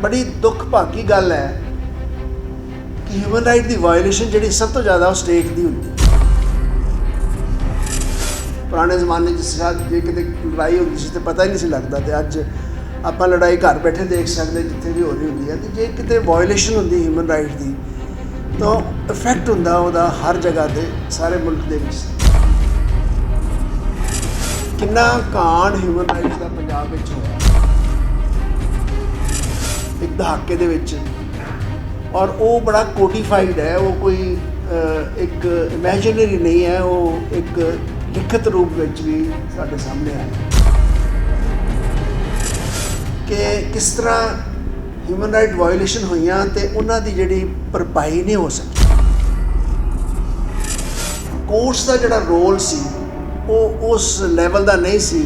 ਬੜੀ ਦੁੱਖ ਭਾਗੀ ਗੱਲ ਹੈ ਕਿ ਹਿਊਮਨ ਰਾਈਟ ਦੀ ਵਾਇਓਲੇਸ਼ਨ ਜਿਹੜੀ ਸਭ ਤੋਂ ਜ਼ਿਆਦਾ ਉਹ ਸਟੇਟ ਦੀ ਹੁੰਦੀ ਪੁਰਾਣੇ ਜ਼ਮਾਨੇ 'ਚ ਸ਼ਾਇਦ ਜੇ ਕਿਤੇ ਲੜਾਈ ਹੁੰਦੀ ਸੀ ਤੇ ਪਤਾ ਹੀ ਨਹੀਂ ਸੀ ਲੱਗਦਾ ਤੇ ਅੱਜ ਆਪਾਂ ਲੜਾਈ ਘਰ ਬੈਠੇ ਦੇਖ ਸਕਦੇ ਜਿੱਥੇ ਵੀ ਹੋ ਰਹੀ ਹੁੰਦੀ ਹੈ ਤੇ ਜੇ ਕਿਤੇ ਵਾਇਓਲੇਸ਼ਨ ਹੁੰਦੀ ਹਿਊਮਨ ਰਾਈਟ ਦੀ, ਤਾਂ ਇਫੈਕਟ ਹੁੰਦਾ ਉਹਦਾ ਹਰ ਜਗ੍ਹਾ ਤੇ ਸਾਰੇ ਮੁਲਕ ਦੇ ਵਿੱਚ। ਕਿੰਨਾ ਕਾਂਡ ਹਿਊਮਨ ਰਾਈਟਸ ਦਾ ਪੰਜਾਬ ਵਿੱਚ ਹੋਇਆ। ਦਹਾਕੇ ਦੇ ਵਿੱਚ। ਔਰ ਉਹ ਬੜਾ ਕੋਡੀਫਾਈਡ ਹੈ, ਉਹ ਕੋਈ ਇੱਕ ਇਮੇਜਿਨਰੀ ਨਹੀਂ ਹੈ, ਉਹ ਇੱਕ ਲਿਖਤ ਰੂਪ ਵਿੱਚ ਵੀ ਸਾਡੇ ਸਾਹਮਣੇ ਆਇਆ। ਕਿ ਕਿਸ ਤਰ੍ਹਾਂ ਹਿਊਮਨ ਰਾਈਟ ਵਾਇਓਲੇਸ਼ਨ ਹੋਈਆਂ ਤੇ ਉਹਨਾਂ ਦੀ ਜਿਹੜੀ ਭਰਪਾਈ ਨਹੀਂ ਹੋ ਸਕੀ। ਕੋਰਟਸ ਦਾ ਜਿਹੜਾ ਰੋਲ ਸੀ, ਉਹ ਉਸ ਲੈਵਲ ਦਾ ਨਹੀਂ ਸੀ।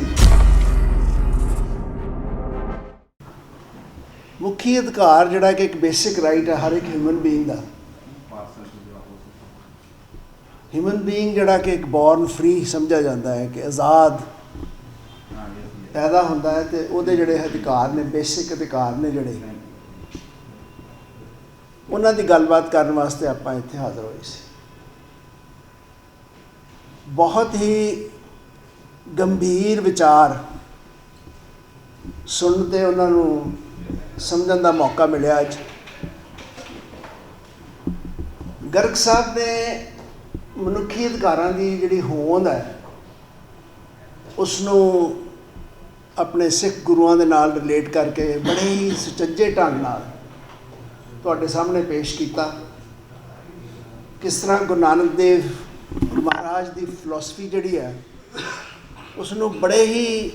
ਮੁੱਖੀ ਅਧਿਕਾਰ ਜਿਹੜਾ ਕਿ ਇੱਕ ਬੇਸਿਕ ਰਾਈਟ ਹੈ ਹਰ ਇੱਕ ਹਿਊਮਨ ਬੀਇੰਗ ਦਾ। ਹਿਊਮਨ ਬੀਇੰਗ ਜਿਹੜਾ ਕਿ ਇੱਕ ਬੌਰਨ ਫ੍ਰੀ ਸਮਝਿਆ ਜਾਂਦਾ ਹੈ ਕਿ ਆਜ਼ਾਦ ਪੈਦਾ ਹੁੰਦਾ ਹੈ ਤੇ ਉਹਦੇ ਜਿਹੜੇ ਅਧਿਕਾਰ ਨੇ ਬੇਸਿਕ ਅਧਿਕਾਰ ਨੇ ਜਿਹੜੇ, ਉਹਨਾਂ ਦੀ ਗੱਲਬਾਤ ਕਰਨ ਵਾਸਤੇ ਆਪਾਂ ਇੱਥੇ ਹਾਜ਼ਰ ਹੋਏ ਸੀ। ਬਹੁਤ ਹੀ ਗੰਭੀਰ ਵਿਚਾਰ ਸੁਣਨ ਤੇ ਉਹਨਾਂ ਨੂੰ ਸਮਝਣ ਦਾ ਮੌਕਾ ਮਿਲਿਆ ਅੱਜ। ਗਰਗ ਸਾਹਿਬ ਨੇ ਮਨੁੱਖੀ ਅਧਿਕਾਰਾਂ ਦੀ ਜਿਹੜੀ ਹੋਂਦ ਹੈ ਉਸ ਨੂੰ ਆਪਣੇ ਸਿੱਖ ਗੁਰੂਆਂ ਦੇ ਨਾਲ ਰਿਲੇਟ ਕਰਕੇ ਬੜੇ ਹੀ ਸੁਚੱਜੇ ਢੰਗ ਨਾਲ ਤੁਹਾਡੇ ਸਾਹਮਣੇ ਪੇਸ਼ ਕੀਤਾ। ਕਿਸ ਤਰ੍ਹਾਂ ਗੁਰੂ ਨਾਨਕ ਦੇਵ ਮਹਾਰਾਜ ਦੀ ਫਿਲਾਸਫੀ ਜਿਹੜੀ ਹੈ ਉਸ ਨੂੰ ਬੜੇ ਹੀ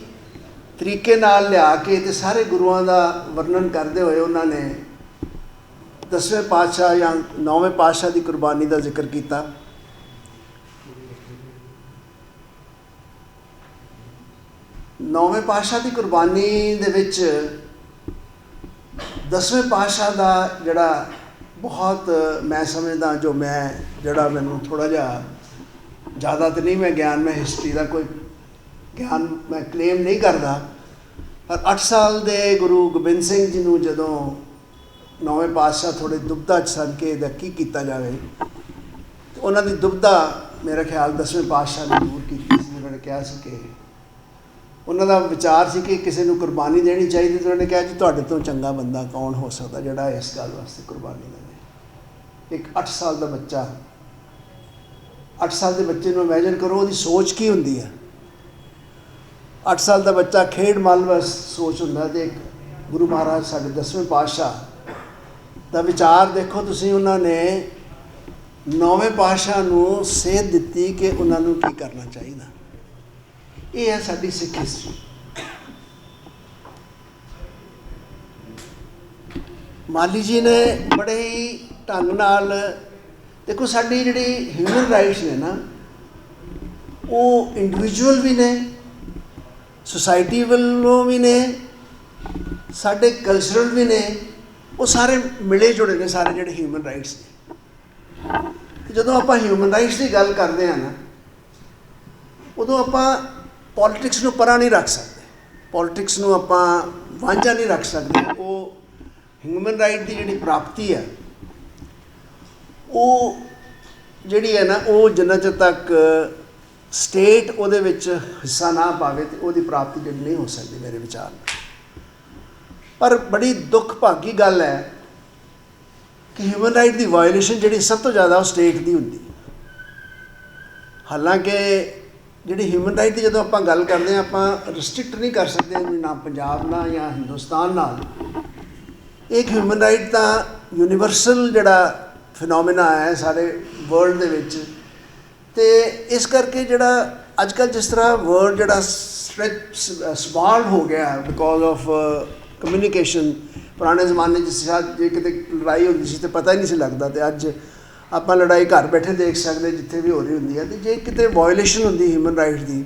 ਤਰੀਕੇ ਨਾਲ ਲਿਆ ਕੇ ਤੇ ਸਾਰੇ ਗੁਰੂਆਂ ਦਾ ਵਰਣਨ ਕਰਦੇ ਹੋਏ ਉਹਨਾਂ ਨੇ ਦਸਵੇਂ ਪਾਤਸ਼ਾਹ ਜਾਂ ਨੌਵੇਂ ਪਾਤਸ਼ਾਹ ਦੀ ਕੁਰਬਾਨੀ ਦਾ ਜ਼ਿਕਰ ਕੀਤਾ। ਨੌਵੇਂ ਪਾਤਸ਼ਾਹ ਦੀ ਕੁਰਬਾਨੀ ਦੇ ਵਿੱਚ ਦਸਵੇਂ ਪਾਤਸ਼ਾਹ ਦਾ ਜਿਹੜਾ ਬਹੁਤ ਮੈਂ ਸਮਝਦਾ ਜੋ ਮੈਂ ਜਿਹੜਾ ਮੈਨੂੰ ਥੋੜਾ ਜਿਹਾ ਜ਼ਿਆਦਾ ਤੇ ਨਹੀਂ ਮੈਂ ਗਿਆਨ, ਮੈਂ ਹਿਸਟਰੀ ਦਾ ਕੋਈ ਗਿਆਨ ਮੈਂ ਕਲੇਮ ਨਹੀਂ ਕਰਦਾ, ਪਰ 8 ਸਾਲ ਦੇ ਗੁਰੂ ਗੋਬਿੰਦ ਸਿੰਘ ਜੀ ਨੂੰ ਜਦੋਂ ਨੌਵੇਂ ਪਾਤਸ਼ਾਹ ਥੋੜੇ ਦੁਬਦਾ ਚ ਸਨ ਕਿ ਇਹਦਾ ਕੀ ਕੀਤਾ ਜਾਵੇ ਉਹਨਾਂ ਦੀ ਦੁਬਦਾ ਮੇਰਾ ਖਿਆਲ ਦਸਵੇਂ ਪਾਤਸ਼ਾਹ ਨੇ ਦੂਰ ਕੀਤੀ ਸੀ, ਉਹਨਾਂ ਨੇ ਕਿਹਾ ਸੀ ਕਿ ਉਹਨਾਂ ਦਾ ਵਿਚਾਰ ਸੀ ਕਿ ਕਿਸੇ ਨੂੰ ਕੁਰਬਾਨੀ ਦੇਣੀ ਚਾਹੀਦੀ, ਤੇ ਉਹਨਾਂ ਨੇ ਕਿਹਾ ਜੀ ਤੁਹਾਡੇ ਤੋਂ ਚੰਗਾ ਬੰਦਾ ਕੌਣ ਹੋ ਸਕਦਾ ਜਿਹੜਾ ਇਸ ਗੱਲ ਵਾਸਤੇ ਕੁਰਬਾਨੀ ਦੇਵੇ। ਇੱਕ 8 ਸਾਲ ਦਾ ਬੱਚਾ 8 ਸਾਲ ਦੇ ਬੱਚੇ ਨੂੰ ਇਮੇਜਿਨ ਕਰੋ, ਉਹਦੀ ਸੋਚ ਕੀ ਹੁੰਦੀ ਹੈ 8 ਸਾਲ ਦਾ ਬੱਚਾ ਖੇਡ ਮਲ ਬਸ ਸੋਚ ਹੁੰਦਾ ਤੇ ਗੁਰੂ ਮਹਾਰਾਜ ਸਾਡੇ ਦਸਵੇਂ ਪਾਤਸ਼ਾਹ ਦਾ ਵਿਚਾਰ ਦੇਖੋ, ਤੁਸੀਂ ਉਹਨਾਂ ਨੇ ਨੌਵੇਂ ਪਾਤਸ਼ਾਹ ਨੂੰ ਸੇਧ ਦਿੱਤੀ ਕਿ ਉਹਨਾਂ ਨੂੰ ਕੀ ਕਰਨਾ ਚਾਹੀਦਾ। ਇਹ ਹੈ ਸਾਡੀ ਸਿੱਖ ਹਿਸਟਰੀ ਮਾਲੀ ਜੀ ਨੇ ਬੜੇ ਹੀ ਢੰਗ ਨਾਲ, ਦੇਖੋ ਸਾਡੀ ਜਿਹੜੀ ਹਿਊਮਨ ਰਾਈਟਸ ਨੇ ਨਾ, ਉਹ ਇੰਡੀਵਿਜੂਅਲ ਵੀ ਨੇ ਸੁਸਾਇਟੀ ਵੱਲੋਂ ਵੀ ਨੇ, ਸਾਡੇ ਕਲਚਰਲ ਵੀ ਨੇ, ਉਹ ਸਾਰੇ ਮਿਲੇ ਜੁੜੇ ਨੇ, ਸਾਰੇ ਜਿਹੜੇ ਹਿਊਮਨ ਰਾਈਟਸ ਨੇ। ਤੇ ਜਦੋਂ ਆਪਾਂ ਹਿਊਮਨ ਰਾਈਟਸ ਦੀ ਗੱਲ ਕਰਦੇ ਆ ਨਾ, ਉਦੋਂ ਆਪਾਂ ਪੋਲਿਟਿਕਸ ਨੂੰ ਪਰਾਂ ਨਹੀਂ ਰੱਖ ਸਕਦੇ। ਪੋਲਿਟਿਕਸ ਨੂੰ ਆਪਾਂ ਵਾਂਝਾ ਨਹੀਂ ਰੱਖ ਸਕਦੇ। ਉਹ ਹਿਊਮਨ ਰਾਈਟ ਦੀ ਜਿਹੜੀ ਪ੍ਰਾਪਤੀ ਆ, ਉਹ ਜਿਹੜੀ ਹੈ ਨਾ, ਉਹ ਜਿੰਨਾ ਚਿਰ ਤੱਕ ਸਟੇਟ ਉਹਦੇ ਵਿੱਚ ਹਿੱਸਾ ਨਾ ਪਾਵੇ ਤੇ ਉਹਦੀ ਪ੍ਰਾਪਤੀ ਜਿਹੜੀ ਨਹੀਂ ਹੋ ਸਕਦੀ ਮੇਰੇ ਵਿਚਾਰ ਨਾਲ। ਪਰ ਬੜੀ ਦੁੱਖ ਭਾਗੀ ਗੱਲ ਹੈ ਕਿ ਹਿਊਮਨ ਰਾਈਟ ਦੀ ਵਾਇਓਲੇਸ਼ਨ ਜਿਹੜੀ ਸਭ ਤੋਂ ਜ਼ਿਆਦਾ ਉਹ ਸਟੇਟ ਦੀ ਹੁੰਦੀ ਹਾਲਾਂਕਿ ਜਿਹੜੀ ਹਿਊਮਨ ਰਾਈਟ ਦੀ ਜਦੋਂ ਆਪਾਂ ਗੱਲ ਕਰਦੇ ਹਾਂ, ਆਪਾਂ ਰਿਸਟ੍ਰਿਕਟ ਨਹੀਂ ਕਰ ਸਕਦੇ ਨਾ ਪੰਜਾਬ ਨਾਲ ਜਾਂ ਹਿੰਦੁਸਤਾਨ ਨਾਲ। ਇੱਕ ਹਿਊਮਨ ਰਾਈਟ ਤਾਂ ਯੂਨੀਵਰਸਲ ਜਿਹੜਾ ਫਿਨੋਮੀਨਾ ਹੈ ਸਾਰੇ ਵਰਲਡ ਦੇ ਵਿੱਚ ਤੇ ਇਸ ਕਰਕੇ ਜਿਹੜਾ ਅੱਜ ਕੱਲ ਜਿਸ ਤਰ੍ਹਾਂ ਵਰਲਡ ਜਿਹੜਾ ਸਮਾਲ ਹੋ ਗਿਆ ਬਿਕੋਜ਼ ਆਫ ਕਮਿਊਨੀਕੇਸ਼ਨ ਪੁਰਾਣੇ ਜ਼ਮਾਨੇ ਜਿਸ ਸ਼ਾਇਦ ਜੇ ਕਿਤੇ ਲੜਾਈ ਹੁੰਦੀ ਸੀ ਤੇ ਪਤਾ ਹੀ ਨਹੀਂ ਸੀ ਲੱਗਦਾ ਤੇ ਅੱਜ ਆਪਾਂ ਲੜਾਈ ਘਰ ਬੈਠੇ ਦੇਖ ਸਕਦੇ ਜਿੱਥੇ ਵੀ ਹੋ ਰਹੀ ਹੁੰਦੀ ਹੈ ਤੇ ਜੇ ਕਿਤੇ ਵਾਇਓਲੇਸ਼ਨ ਹੁੰਦੀ ਹਿਊਮਨ ਰਾਈਟ ਦੀ,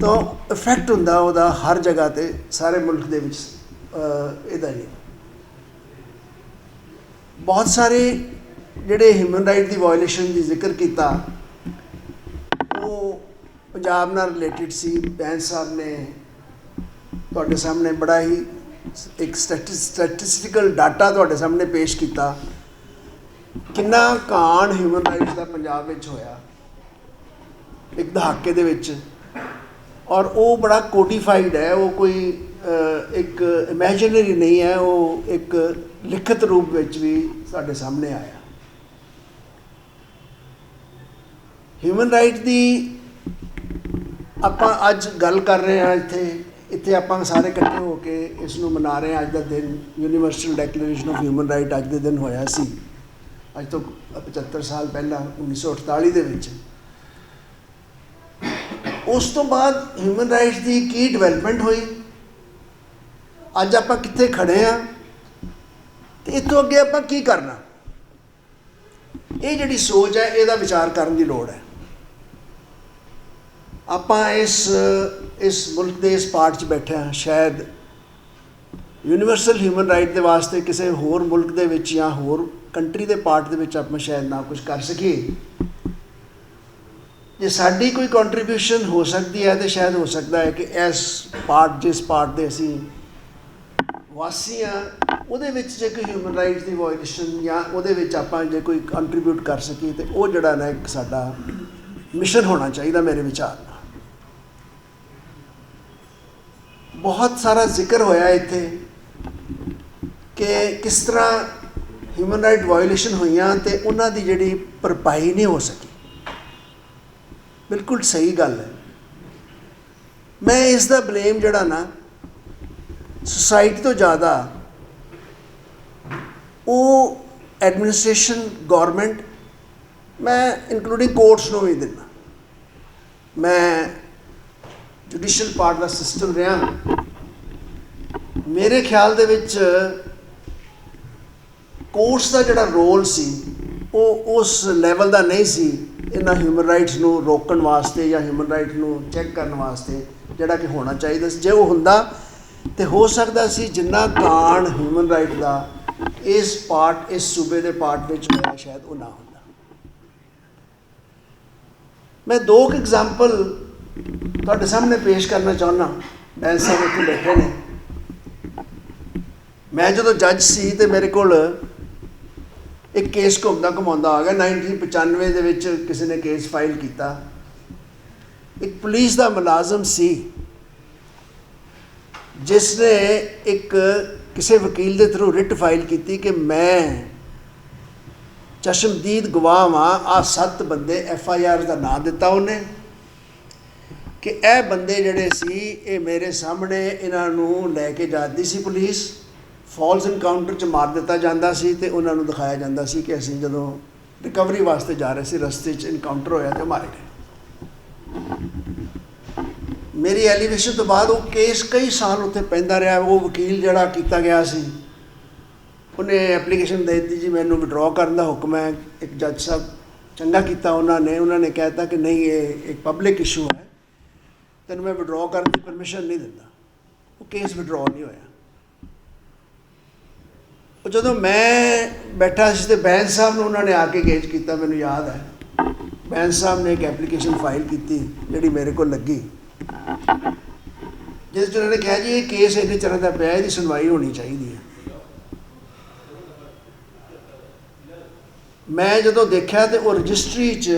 ਤਾਂ ਇਫੈਕਟ ਹੁੰਦਾ ਉਹਦਾ ਹਰ ਜਗ੍ਹਾ ਤੇ ਸਾਰੇ ਮੁਲਕ ਦੇ ਵਿੱਚ ਇਹਦਾ ਹੀ। ਬਹੁਤ ਸਾਰੇ ਜਿਹੜੇ ਹਿਊਮਨ ਰਾਈਟ ਦੀ ਵਾਇਓਲੇਸ਼ਨ ਦੀ ਜ਼ਿਕਰ ਕੀਤਾ ਪੰਜਾਬ ਨਾਲ ਰਿਲੇਟਡ ਸੀ ਬੈਂਸ ਸਾਹਿਬ ਨੇ ਤੁਹਾਡੇ ਸਾਹਮਣੇ ਬੜਾ ਹੀ ਇੱਕ ਸਟੈਟਿਸਟੀਕਲ ਡਾਟਾ ਤੁਹਾਡੇ ਸਾਹਮਣੇ ਪੇਸ਼ ਕੀਤਾ। ਕਿੰਨਾ ਕਾਂਡ ਹਿਊਮਨ ਰਾਈਟਸ ਦਾ ਪੰਜਾਬ ਵਿੱਚ ਹੋਇਆ, ਇੱਕ ਦਹਾਕੇ ਦੇ ਵਿੱਚ। ਔਰ ਉਹ ਬੜਾ ਕੋਡੀਫਾਈਡ ਹੈ, ਉਹ ਕੋਈ ਇੱਕ ਇਮੇਜਿਨਰੀ ਨਹੀਂ ਹੈ, ਉਹ ਇੱਕ ਲਿਖਤ ਰੂਪ ਵਿੱਚ ਵੀ ਸਾਡੇ ਸਾਹਮਣੇ ਆਇਆ। ਹਿਊਮਨ ਰਾਈਟ ਦੀ ਆਪਾਂ ਅੱਜ ਗੱਲ ਕਰ ਰਹੇ ਹਾਂ ਇੱਥੇ ਇੱਥੇ ਆਪਾਂ ਸਾਰੇ ਇਕੱਠੇ ਹੋ ਕੇ ਇਸ ਨੂੰ ਮਨਾ ਰਹੇ ਹਾਂ। ਅੱਜ ਦਾ ਦਿਨ universal declaration of human right ਅੱਜ ਦੇ ਦਿਨ ਹੋਇਆ ਸੀ। ਅੱਜ ਤੋਂ 75 ਸਾਲ ਪਹਿਲਾਂ 1948 ਦੇ ਵਿੱਚ। ਉਸ ਤੋਂ ਬਾਅਦ ਹਿਊਮਨ ਰਾਈਟਸ ਦੀ ਕੀ ਡਿਵੈਲਪਮੈਂਟ ਹੋਈ? ਅੱਜ ਆਪਾਂ ਕਿੱਥੇ ਖੜੇ ਆ ਤੇ ਇਤੋਂ ਅੱਗੇ ਆਪਾਂ ਕੀ ਕਰਨਾ? ਇਹ ਜਿਹੜੀ ਸੋਚ ਹੈ, ਇਹਦਾ ਵਿਚਾਰ ਕਰਨ ਦੀ ਲੋੜ ਹੈ। ਆਪਾਂ ਇਸ ਇਸ ਮੁਲਕ ਦੇ ਇਸ ਪਾਰਟ 'ਚ ਬੈਠੇ ਹਾਂ, ਸ਼ਾਇਦ ਯੂਨੀਵਰਸਲ ਹਿਊਮਨ ਰਾਈਟ ਦੇ ਵਾਸਤੇ ਕਿਸੇ ਹੋਰ ਮੁਲਕ ਦੇ ਵਿੱਚ ਜਾਂ ਹੋਰ ਕੰਟਰੀ ਦੇ ਪਾਰਟ ਦੇ ਵਿੱਚ ਆਪਾਂ ਸ਼ਾਇਦ ਨਾ ਕੁਝ ਕਰ ਸਕੀਏ। ਜੇ ਸਾਡੀ ਕੋਈ ਕੰਟਰੀਬਿਊਸ਼ਨ ਹੋ ਸਕਦੀ ਹੈ ਤੇ ਸ਼ਾਇਦ ਹੋ ਸਕਦਾ ਹੈ ਕਿ ਇਸ ਪਾਰਟ ਜਿਸ ਪਾਰਟ ਦੇ ਅਸੀਂ ਵਾਸੀ ਹਾਂ, ਉਹਦੇ ਵਿੱਚ ਜੇ ਕੋਈ ਹਿਊਮਨ ਰਾਈਟਸ ਦੀ ਵਾਇਲੇਸ਼ਨ ਜਾਂ ਉਹਦੇ ਵਿੱਚ ਆਪਾਂ ਜੇ ਕੋਈ ਕੰਟਰੀਬਿਊਟ ਕਰ ਸਕੀਏ ਤੇ ਉਹ ਜਿਹੜਾ ਨਾ ਇੱਕ ਸਾਡਾ ਮਿਸ਼ਨ ਹੋਣਾ ਚਾਹੀਦਾ ਮੇਰੇ ਵਿਚਾਰ ਨਾਲ ਬਹੁਤ ਸਾਰਾ ਜ਼ਿਕਰ ਹੋਇਆ ਇੱਥੇ ਕਿ ਕਿਸ ਤਰ੍ਹਾਂ ਹਿਊਮਨ ਰਾਈਟ ਵਾਇਓਲੇਸ਼ਨ ਹੋਈਆਂ ਤੇ ਉਹਨਾਂ ਦੀ ਜਿਹੜੀ ਭਰਪਾਈ ਨਹੀਂ ਹੋ ਸਕੀ। ਬਿਲਕੁਲ ਸਹੀ ਗੱਲ ਹੈ। ਮੈਂ ਇਸ ਦਾ ਬਲੇਮ ਜਿਹੜਾ ਨਾ ਸੁਸਾਇਟੀ ਤੋਂ ਜ਼ਿਆਦਾ ਉਹ ਐਡਮਿਨਿਸਟ੍ਰੇਸ਼ਨ ਗਵਰਨਮੈਂਟ ਮੈਂ ਇਨਕਲੂਡਿੰਗ ਕੋਰਟਸ ਨੂੰ ਵੀ ਦਿੰਦਾ। ਮੈਂ ਜੁਡੀਸ਼ੀਅਲ ਪਾਰਟ ਦਾ ਸਿਸਟਮ ਰਿਹਾ ਮੇਰੇ ਖਿਆਲ ਦੇ ਵਿੱਚ ਕੋਰਟਸ ਦਾ ਜਿਹੜਾ ਰੋਲ ਸੀ, ਉਹ ਉਸ ਲੈਵਲ ਦਾ ਨਹੀਂ ਸੀ, ਇਹਨਾਂ ਹਿਊਮਨ ਰਾਈਟਸ ਨੂੰ ਰੋਕਣ ਵਾਸਤੇ ਜਾਂ ਹਿਊਮਨ ਰਾਈਟ ਨੂੰ ਚੈੱਕ ਕਰਨ ਵਾਸਤੇ ਜਿਹੜਾ ਕਿ ਹੋਣਾ ਚਾਹੀਦਾ ਸੀ। ਜੇ ਉਹ ਹੁੰਦਾ, ਤੇ ਹੋ ਸਕਦਾ ਸੀ ਜਿੰਨਾ ਕਾਣ ਹਿਊਮਨ ਰਾਈਟ ਦਾ, ਇਸ ਪਾਰਟ ਇਸ ਸੂਬੇ ਦੇ ਪਾਰਟ ਵਿੱਚ ਹੋਇਆ ਸ਼ਾਇਦ ਉਹ ਨਾ ਹੁੰਦਾ। ਮੈਂ ਦੋ ਕੁ ਐਗਜ਼ਾਮਪਲ ਤੁਹਾਡੇ ਸਾਹਮਣੇ ਪੇਸ਼ ਕਰਨਾ ਚਾਹੁੰਦਾ ਬੈਂਸ ਸਾਹਿਬ ਇੱਥੇ ਬੈਠੇ ਨੇ। ਮੈਂ ਜਦੋਂ ਜੱਜ ਸੀ ਤੇ ਮੇਰੇ ਕੋਲ ਇੱਕ ਕੇਸ ਘੁੰਮਦਾ ਘੁਮਾਉਂਦਾ ਆ ਗਿਆ 1995 ਦੇ ਵਿੱਚ ਕਿਸੇ ਨੇ ਕੇਸ ਫਾਈਲ ਕੀਤਾ। ਇੱਕ ਪੁਲਿਸ ਦਾ ਮੁਲਾਜ਼ਮ ਸੀ, ਜਿਸ ਨੇ ਇੱਕ ਕਿਸੇ ਵਕੀਲ ਦੇ ਥਰੂ ਰਿਟ ਫਾਈਲ ਕੀਤੀ ਕਿ ਮੈਂ ਚਸ਼ਮਦੀਦ ਗਵਾਹ ਵਾਂ ਆ ਸੱਤ ਬੰਦੇ ਐਫ ਆਈ ਆਰ ਦਾ ਨਾਂ ਦਿੱਤਾ ਉਹਨੇ। ਕਿ ਇਹ ਬੰਦੇ ਜਿਹੜੇ ਸੀ, ਇਹ ਮੇਰੇ ਸਾਹਮਣੇ ਇਹਨਾਂ ਨੂੰ ਲੈ ਕੇ ਜਾਂਦੀ ਸੀ ਪੁਲਿਸ। ਫਾਲਸ ਇਨਕਾਊਂਟਰ ਚ ਮਾਰ ਦਿੱਤਾ ਜਾਂਦਾ ਸੀ ਤੇ ਉਹਨਾਂ ਨੂੰ ਦਿਖਾਇਆ ਜਾਂਦਾ ਸੀ ਕਿ ਅਸੀਂ ਜਦੋਂ ਰਿਕਵਰੀ ਵਾਸਤੇ ਜਾ ਰਹੇ ਸੀ, ਰਸਤੇ 'ਚ ਇਨਕਾਊਂਟਰ ਹੋਇਆ ਤੇ ਮਾਰੇ ਗਏ। ਮੇਰੀ ਐਲੀਵੇਸ਼ਨ ਤੋਂ ਬਾਅਦ ਉਹ ਕੇਸ ਕਈ ਸਾਲ ਉੱਥੇ ਪੈਂਦਾ ਰਿਹਾ। ਉਹ ਵਕੀਲ ਜਿਹੜਾ ਕੀਤਾ ਗਿਆ ਸੀ, ਉਹਨੇ ਐਪਲੀਕੇਸ਼ਨ ਦੇ ਦਿੱਤੀ ਜੀ, ਮੈਨੂੰ ਵਿਡਰਾਅ ਕਰਨ ਦਾ ਹੁਕਮ ਹੈ। ਇੱਕ ਜੱਜ ਸਾਹਿਬ ਚੰਗਾ ਕੀਤਾ ਉਹਨਾਂ ਨੇ। ਉਹਨਾਂ ਨੇ ਕਹਿਤਾ ਕਿ ਨਹੀਂ, ਇਹ ਇੱਕ ਪਬਲਿਕ ਇਸ਼ੂ ਹੈ। ਤੈਨੂੰ ਮੈਂ ਵਿਡਰਾਅ ਕਰਨ ਦੀ ਪਰਮਿਸ਼ਨ ਨਹੀਂ ਦਿੰਦਾ। ਉਹ ਕੇਸ ਵਿਡਰਾਅ ਨਹੀਂ ਹੋਇਆ। ਉਹ ਜਦੋਂ ਮੈਂ ਬੈਠਾ ਸੀ ਤੇ ਬੈਂਸ ਸਾਹਿਬ ਨੂੰ ਉਹਨਾਂ ਨੇ ਆ ਕੇ ਗੇਜ ਕੀਤਾ, ਮੈਨੂੰ ਯਾਦ ਹੈ। ਬੈਂਸ ਸਾਹਿਬ ਨੇ ਇੱਕ ਐਪਲੀਕੇਸ਼ਨ ਫਾਈਲ ਕੀਤੀ, ਜਿਹੜੀ ਮੇਰੇ ਕੋਲ ਲੱਗੀ। ਜਿਸ 'ਚ ਉਹਨਾਂ ਨੇ ਕਿਹਾ ਜੀ, ਇਹ ਕੇਸ ਇੰਨੇ ਤਰ੍ਹਾਂ ਦਾ ਪਿਆ, ਇਹਦੀ ਸੁਣਵਾਈ ਹੋਣੀ ਚਾਹੀਦੀ ਹੈ। ਮੈਂ ਜਦੋਂ ਦੇਖਿਆ ਤੇ ਉਹ ਰਜਿਸਟਰੀ 'ਚ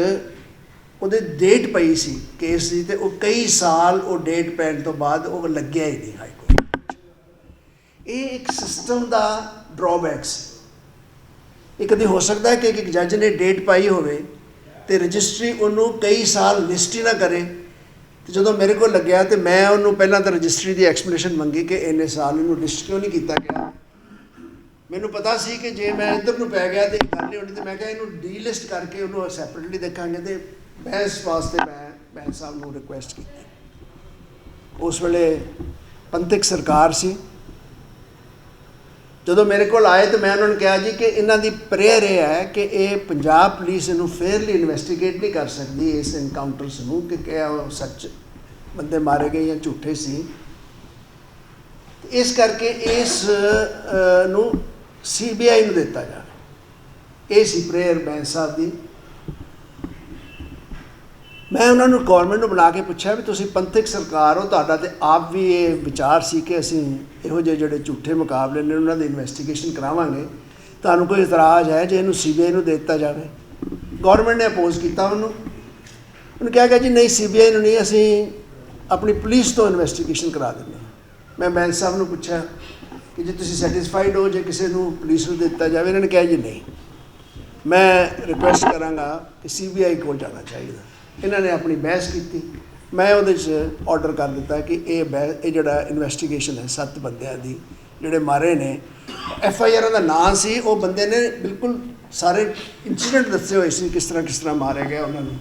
ਉਹਦੇ ਡੇਟ ਪਈ ਸੀ ਕੇਸ ਦੀ ਤੇ ਉਹ ਕਈ ਸਾਲ ਉਹ ਡੇਟ ਪੈਣ ਤੋਂ ਬਾਅਦ ਉਹ ਲੱਗਿਆ ਹੀ ਨਹੀਂ ਹਾਈ ਕੋਰਟ ਇਹ ਇੱਕ ਸਿਸਟਮ ਦਾ ਡਰਾਬੈਕ ਸੀ। ਇਹ ਕਦੇ ਹੋ ਸਕਦਾ ਹੈ ਕਿ ਇੱਕ ਜੱਜ ਨੇ ਡੇਟ ਪਾਈ ਹੋਵੇ ਤੇ ਰਜਿਸਟਰੀ ਉਹਨੂੰ ਕਈ ਸਾਲ ਲਿਸਟ ਹੀ ਨਾ ਕਰੇ। ਤੇ ਜਦੋਂ ਮੇਰੇ ਕੋਲ ਲੱਗਿਆ ਤੇ ਮੈਂ ਉਹਨੂੰ ਪਹਿਲਾਂ ਤਾਂ ਰਜਿਸਟਰੀ ਦੀ ਐਕਸਪਲੇਨੇਸ਼ਨ ਮੰਗੀ ਕਿ ਇੰਨੇ ਸਾਲ ਇਹਨੂੰ ਲਿਸਟ ਕਿਉਂ ਨਹੀਂ ਕੀਤਾ ਗਿਆ। ਮੈਨੂੰ ਪਤਾ ਸੀ ਕਿ ਜੇ ਮੈਂ ਇੱਧਰ ਨੂੰ ਪੈ ਗਿਆ ਤੇ ਗੱਲ ਨਹੀਂ ਹੋਣੀ ਤੇ ਮੈਂ ਕਿਹਾ ਇਹਨੂੰ ਡੀਲਿਸਟ ਕਰਕੇ ਉਹਨੂੰ ਸੈਪਰੇਟਲੀ ਦੇਖਾਂਗੇ ਤੇ ਬੈਂਸ ਵਾਸਤੇ ਮੈਂ ਬੈਂਸ ਸਾਹਿਬ ਨੂੰ ਰਿਕੁਐਸਟ ਕੀਤੀ। ਉਸ ਵੇਲੇ ਪੰਥਕ ਸਰਕਾਰ ਸੀ। ਜਦੋਂ ਮੇਰੇ ਕੋਲ ਆਏ ਤਾਂ ਮੈਂ ਉਹਨਾਂ ਨੂੰ ਕਿਹਾ ਜੀ ਕਿ ਇਹਨਾਂ ਦੀ ਪ੍ਰੇਅਰ ਇਹ ਹੈ ਕਿ ਇਹ ਪੰਜਾਬ ਪੁਲਿਸ ਇਹਨੂੰ ਫੇਅਰਲੀ ਇਨਵੈਸਟੀਗੇਟ ਨਹੀਂ ਕਰ ਸਕਦੀ ਇਸ ਐਨਕਾਊਂਟਰਸ ਨੂੰ ਕਿ ਕਿਹਾ ਉਹ ਸੱਚ ਬੰਦੇ ਮਾਰੇ ਗਏ ਜਾਂ ਝੂਠੇ ਸੀ। ਇਸ ਕਰਕੇ ਇਸ ਅ, ਨੂੰ ਸੀਬੀਆਈ ਨੂੰ ਦਿੱਤਾ ਜਾਵੇ। ਇਹ ਸੀ ਪ੍ਰੇਅਰ ਬੈਂਸ ਸਾਹਿਬ ਦੀ। ਮੈਂ ਉਹਨਾਂ ਨੂੰ ਗਵਰਨਮੈਂਟ ਨੂੰ ਬੁਲਾ ਕੇ ਪੁੱਛਿਆ ਵੀ ਤੁਸੀਂ ਪੰਥਕ ਸਰਕਾਰ ਹੋ, ਤੁਹਾਡਾ ਤੇ ਆਪ ਵੀ ਇਹ ਵਿਚਾਰ ਸੀ ਕਿ ਅਸੀਂ ਇਹੋ ਜਿਹੇ ਜਿਹੜੇ ਝੂਠੇ ਮੁਕਾਬਲੇ ਨੇ, ਉਹਨਾਂ ਦੀ ਇਨਵੈਸਟੀਗੇਸ਼ਨ ਕਰਾਵਾਂਗੇ। ਤੁਹਾਨੂੰ ਕੋਈ ਇਤਰਾਜ਼ ਹੈ ਜੇ ਇਹਨੂੰ ਸੀਬੀਆਈ ਨੂੰ ਦੇ ਦਿੱਤਾ ਜਾਵੇ? ਗਵਰਨਮੈਂਟ ਨੇ ਅਪੋਜ਼ ਕੀਤਾ ਉਹਨੂੰ। ਉਹਨੂੰ ਕਿਹਾ ਗਿਆ ਜੀ, ਨਹੀਂ ਸੀਬੀਆਈ ਨੂੰ ਨਹੀਂ, ਅਸੀਂ ਆਪਣੀ ਪੁਲਿਸ ਤੋਂ ਇਨਵੈਸਟੀਗੇਸ਼ਨ ਕਰਾ ਦਿੰਦੇ ਹਾਂ। ਮੈਂ ਬੈਂਸ ਸਾਹਿਬ ਨੂੰ ਪੁੱਛਿਆ ਕਿ ਜੇ ਤੁਸੀਂ ਸੈਟੀਸਫਾਈਡ ਹੋ, ਜੇ ਕਿਸੇ ਨੂੰ ਪੁਲਿਸ ਨੂੰ ਦਿੱਤਾ ਜਾਵੇ, ਇਹਨਾਂ ਨੇ ਕਿਹਾ ਜੀ, ਨਹੀਂ। ਮੈਂ ਰਿਕੁਐਸਟ ਕਰਾਂਗਾ ਕਿ ਸੀਬੀਆਈ ਕੋਲ ਜਾਣਾ ਚਾਹੀਦਾ। ਇਹਨਾਂ ਨੇ ਆਪਣੀ ਬਹਿਸ ਕੀਤੀ। ਮੈਂ ਉਹਦੇ 'ਚ ਆਰਡਰ ਕਰ ਦਿੱਤਾ ਕਿ ਇਹ ਬਹਿ, ਇਹ ਜਿਹੜਾ ਇਨਵੈਸਟੀਗੇਸ਼ਨ ਹੈ, ਸੱਤ ਬੰਦਿਆਂ ਦੀ, ਜਿਹੜੇ ਮਾਰੇ ਨੇ। ਐਫ ਆਈ ਆਰ ਦਾ ਨਾਂ ਸੀ, ਉਹ ਬੰਦੇ ਨੇ ਬਿਲਕੁਲ ਸਾਰੇ ਇਨਸੀਡੈਂਟ ਦੱਸੇ ਹੋਏ ਸੀ, ਕਿਸ ਤਰ੍ਹਾਂ ਕਿਸ ਤਰ੍ਹਾਂ ਮਾਰੇ ਗਏ ਉਹਨਾਂ ਨੂੰ।